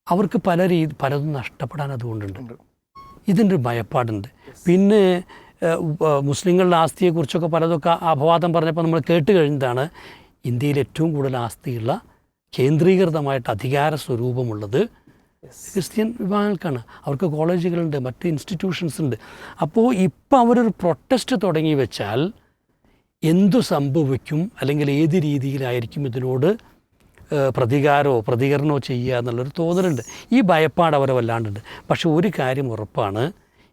അവർക്ക് പല രീതി പലതും നഷ്ടപ്പെടാൻ അതുകൊണ്ടുണ്ട്. ഇതിന്റെ ഒരു ഭയപ്പാടുണ്ട്. പിന്നെ മുസ്ലിങ്ങളുടെ ആസ്തിയെക്കുറിച്ചൊക്കെ പലതൊക്കെ അപവാദം പറഞ്ഞപ്പോൾ നമ്മൾ കേട്ട് കഴിഞ്ഞതാണ് ഇന്ത്യയിൽ ഏറ്റവും കൂടുതൽ ആസ്തിയുള്ള കേന്ദ്രീകൃതമായിട്ട് അധികാര സ്വരൂപമുള്ളത് ക്രിസ്ത്യൻ വിഭാഗങ്ങൾക്കാണ്. അവർക്ക് കോളേജുകളുണ്ട് മറ്റ് ഇൻസ്റ്റിറ്റ്യൂഷൻസ് ഉണ്ട്. അപ്പോൾ ഇപ്പോൾ അവരൊരു പ്രൊട്ടസ്റ്റ് തുടങ്ങി വെച്ചാൽ എന്തു സംഭവിക്കും അല്ലെങ്കിൽ ഏത് രീതിയിലായിരിക്കും ഇതിനോട് പ്രതികാരമോ പ്രതികരണമോ ചെയ്യുക എന്നുള്ളൊരു തോന്നലുണ്ട്. ഈ ഭയപ്പാട് അവരെ വല്ലാണ്ടുണ്ട്. പക്ഷെ ഒരു കാര്യം ഉറപ്പാണ്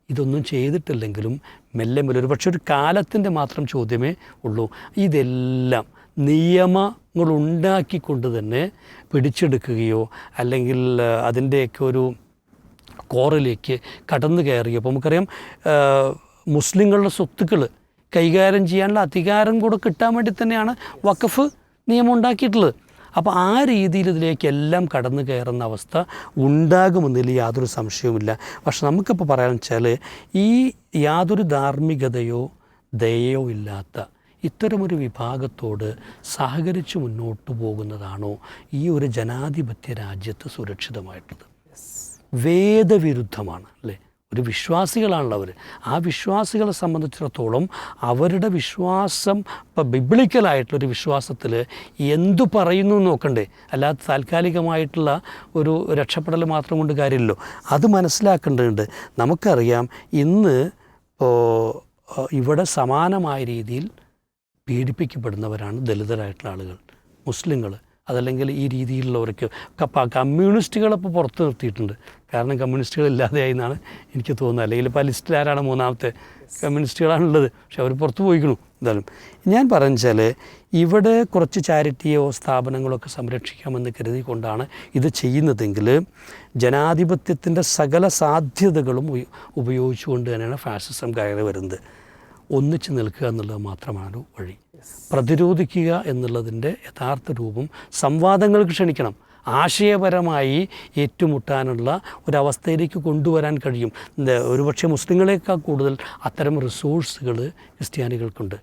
ഇതൊന്നും ചെയ്തിട്ടില്ലെങ്കിലും മെല്ലെ മെല്ലെ ഒരു പക്ഷെ ഒരു കാലത്തിന്റെ മാത്രം ചോദ്യമേ ഉള്ളൂ. ഇതെല്ലാം നിയമങ്ങൾ ഉണ്ടാക്കിക്കൊണ്ട് തന്നെ പിടിച്ചെടുക്കുകയോ അല്ലെങ്കിൽ അതിന്റെയൊക്കെ ഒരു കോറിലേക്ക് കടന്നു കയറിയോ അപ്പോൾ നമുക്കറിയാം മുസ്ലിങ്ങളുടെ സ്വത്തുക്കൾ കൈകാര്യം ചെയ്യാനുള്ള അധികാരം കൂടെ കിട്ടാൻ വേണ്ടി തന്നെയാണ് വഖഫ് നിയമം ഉണ്ടാക്കിയിട്ടുള്ളത് അപ്പോൾ ആ രീതിയിൽ ഇതിലേക്കെല്ലാം കടന്നു കയറുന്ന അവസ്ഥ ഉണ്ടാകുമെന്നതിൽ യാതൊരു സംശയവുമില്ല. പക്ഷെ നമുക്കിപ്പോൾ പറയാമെന്ന് വെച്ചാൽ ഈ യാതൊരു ധാർമ്മികതയോ ദയയോ ഇല്ലാത്ത ഇത്തരമൊരു വിഭാഗത്തോട് സഹകരിച്ച് മുന്നോട്ട് പോകുന്നതാണോ ഈ ഒരു ജനാധിപത്യ രാജ്യത്ത് സുരക്ഷിതമായിട്ടുള്ളത്? വേദവിരുദ്ധമാണ് അല്ലേ? ഒരു വിശ്വാസികളാണല്ലോ അവർ ആ വിശ്വാസികളെ സംബന്ധിച്ചിടത്തോളം അവരുടെ വിശ്വാസം ഇപ്പം ബിബ്ലിക്കലായിട്ടുള്ളൊരു വിശ്വാസത്തിൽ എന്തു പറയുന്നു നോക്കണ്ടേ? അല്ലാതെ താൽക്കാലികമായിട്ടുള്ള ഒരു രക്ഷപ്പെടൽ മാത്രം കൊണ്ട് കാര്യമില്ലല്ലോ. അത് മനസ്സിലാക്കേണ്ടതുണ്ട്. നമുക്കറിയാം ഇന്ന് ഇവിടെ സമാനമായ രീതിയിൽ പീഡിപ്പിക്കപ്പെടുന്നവരാണ് ദലിതരായിട്ടുള്ള ആളുകൾ. മുസ്ലിങ്ങൾ അതല്ലെങ്കിൽ ഈ രീതിയിലുള്ളവർക്ക് കമ്മ്യൂണിസ്റ്റുകളിപ്പോൾ പുറത്ത് നിർത്തിയിട്ടുണ്ട്. കാരണം കമ്മ്യൂണിസ്റ്റുകൾ ഇല്ലാതെയായി എന്നാണ് എനിക്ക് തോന്നുന്നത്. അല്ലെങ്കിൽ ഇപ്പോൾ ലിസ്റ്റിൽ ആരാണ് മൂന്നാമത്തെ? കമ്മ്യൂണിസ്റ്റുകളാണുള്ളത്. പക്ഷെ അവർ പുറത്ത് പോയിക്കണു എന്തായാലും. ഞാൻ പറഞ്ഞാൽ ഇവിടെ കുറച്ച് ചാരിറ്റിയോ സ്ഥാപനങ്ങളൊക്കെ സംരക്ഷിക്കാമെന്ന് കരുതിക്കൊണ്ടാണ് ഇത് ചെയ്യുന്നതെങ്കിൽ ജനാധിപത്യത്തിന്റെ സകല സാധ്യതകളും ഉപ- ഉപയോഗിച്ചുകൊണ്ട് തന്നെയാണ് ഫാസിസം കയറി വരുന്നത്. ഒന്നിച്ച് നിൽക്കുക എന്നുള്ളത് മാത്രമാണ് വഴി. പ്രതിരോധിക്കുക എന്നുള്ളതിന്റെ യഥാർത്ഥ രൂപം സംവാദങ്ങൾക്ക് ക്ഷണിക്കണം. ആശയപരമായി ഏറ്റുമുട്ടാനുള്ള ഒരവസ്ഥയിലേക്ക് കൊണ്ടുവരാൻ കഴിയും. ഒരുപക്ഷെ മുസ്ലിങ്ങളെക്കാൾ കൂടുതൽ അത്തരം റിസോഴ്സുകൾ ക്രിസ്ത്യാനികൾക്കുണ്ട്.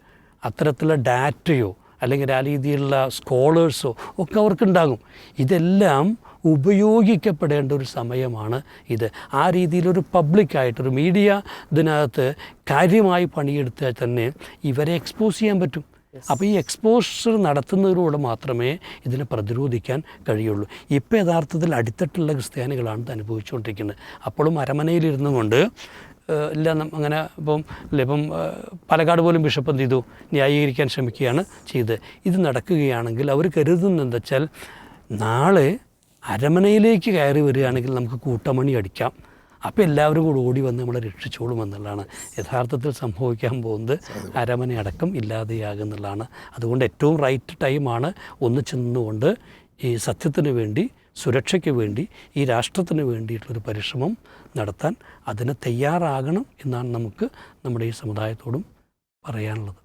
അത്തരത്തിലുള്ള ഡാറ്റയോ അല്ലെങ്കിൽ ആ രീതിയിലുള്ള സ്കോളേഴ്സോ ഒക്കെ അവർക്കുണ്ടാകും. ഇതെല്ലാം ഉപയോഗിക്കപ്പെടേണ്ട ഒരു സമയമാണ് ഇത്. ആ രീതിയിലൊരു പബ്ലിക്കായിട്ടൊരു മീഡിയ ഇതിനകത്ത് കാര്യമായി പണിയെടുത്താൽ തന്നെ ഇവരെ എക്സ്പോസ് ചെയ്യാൻ പറ്റും. അപ്പോൾ ഈ എക്സ്പോഷർ നടത്തുന്നതിലൂടെ മാത്രമേ ഇതിനെ പ്രതിരോധിക്കാൻ കഴിയുള്ളൂ. ഇപ്പോൾ യഥാർത്ഥത്തിൽ അടിത്തട്ടുള്ള ക്രിസ്ത്യാനികളാണ് ഇത് അനുഭവിച്ചുകൊണ്ടിരിക്കുന്നത്. അപ്പോഴും അരമനയിലിരുന്നു കൊണ്ട് ഇല്ല അങ്ങനെ ഇപ്പം ഇല്ല ഇപ്പം പാലക്കാട് പോലും ബിഷപ്പ് എന്ത് ചെയ്തു? ന്യായീകരിക്കാൻ ശ്രമിക്കുകയാണ് ചെയ്ത് ഇത് നടക്കുകയാണെങ്കിൽ അവർ കരുതുന്നത് എന്താ വെച്ചാൽ നാളെ അരമനയിലേക്ക് കയറി വരികയാണെങ്കിൽ നമുക്ക് കൂട്ടമണി അടിക്കാം. അപ്പോൾ എല്ലാവരും കൂടി ഓടി വന്ന് നമ്മളെ രക്ഷിച്ചോളും എന്നുള്ളതാണ്. യഥാർത്ഥത്തിൽ സംഭവിക്കാൻ പോകുന്നത് അരമന അടക്കം ഇല്ലാതെയാകുന്നുള്ളതാണ് അതുകൊണ്ട് ഏറ്റവും റൈറ്റ് ടൈമാണ് ഒന്ന് ചെന്നുകൊണ്ട് ഈ സത്യത്തിന് വേണ്ടി സുരക്ഷയ്ക്ക് വേണ്ടി ഈ രാഷ്ട്രത്തിന് വേണ്ടിയിട്ടുള്ളൊരു പരിശ്രമം നടത്താൻ അതിന് തയ്യാറാകണം എന്നാണ് നമുക്ക് നമ്മുടെ ഈ സമുദായത്തോടും പറയാനുള്ളത്.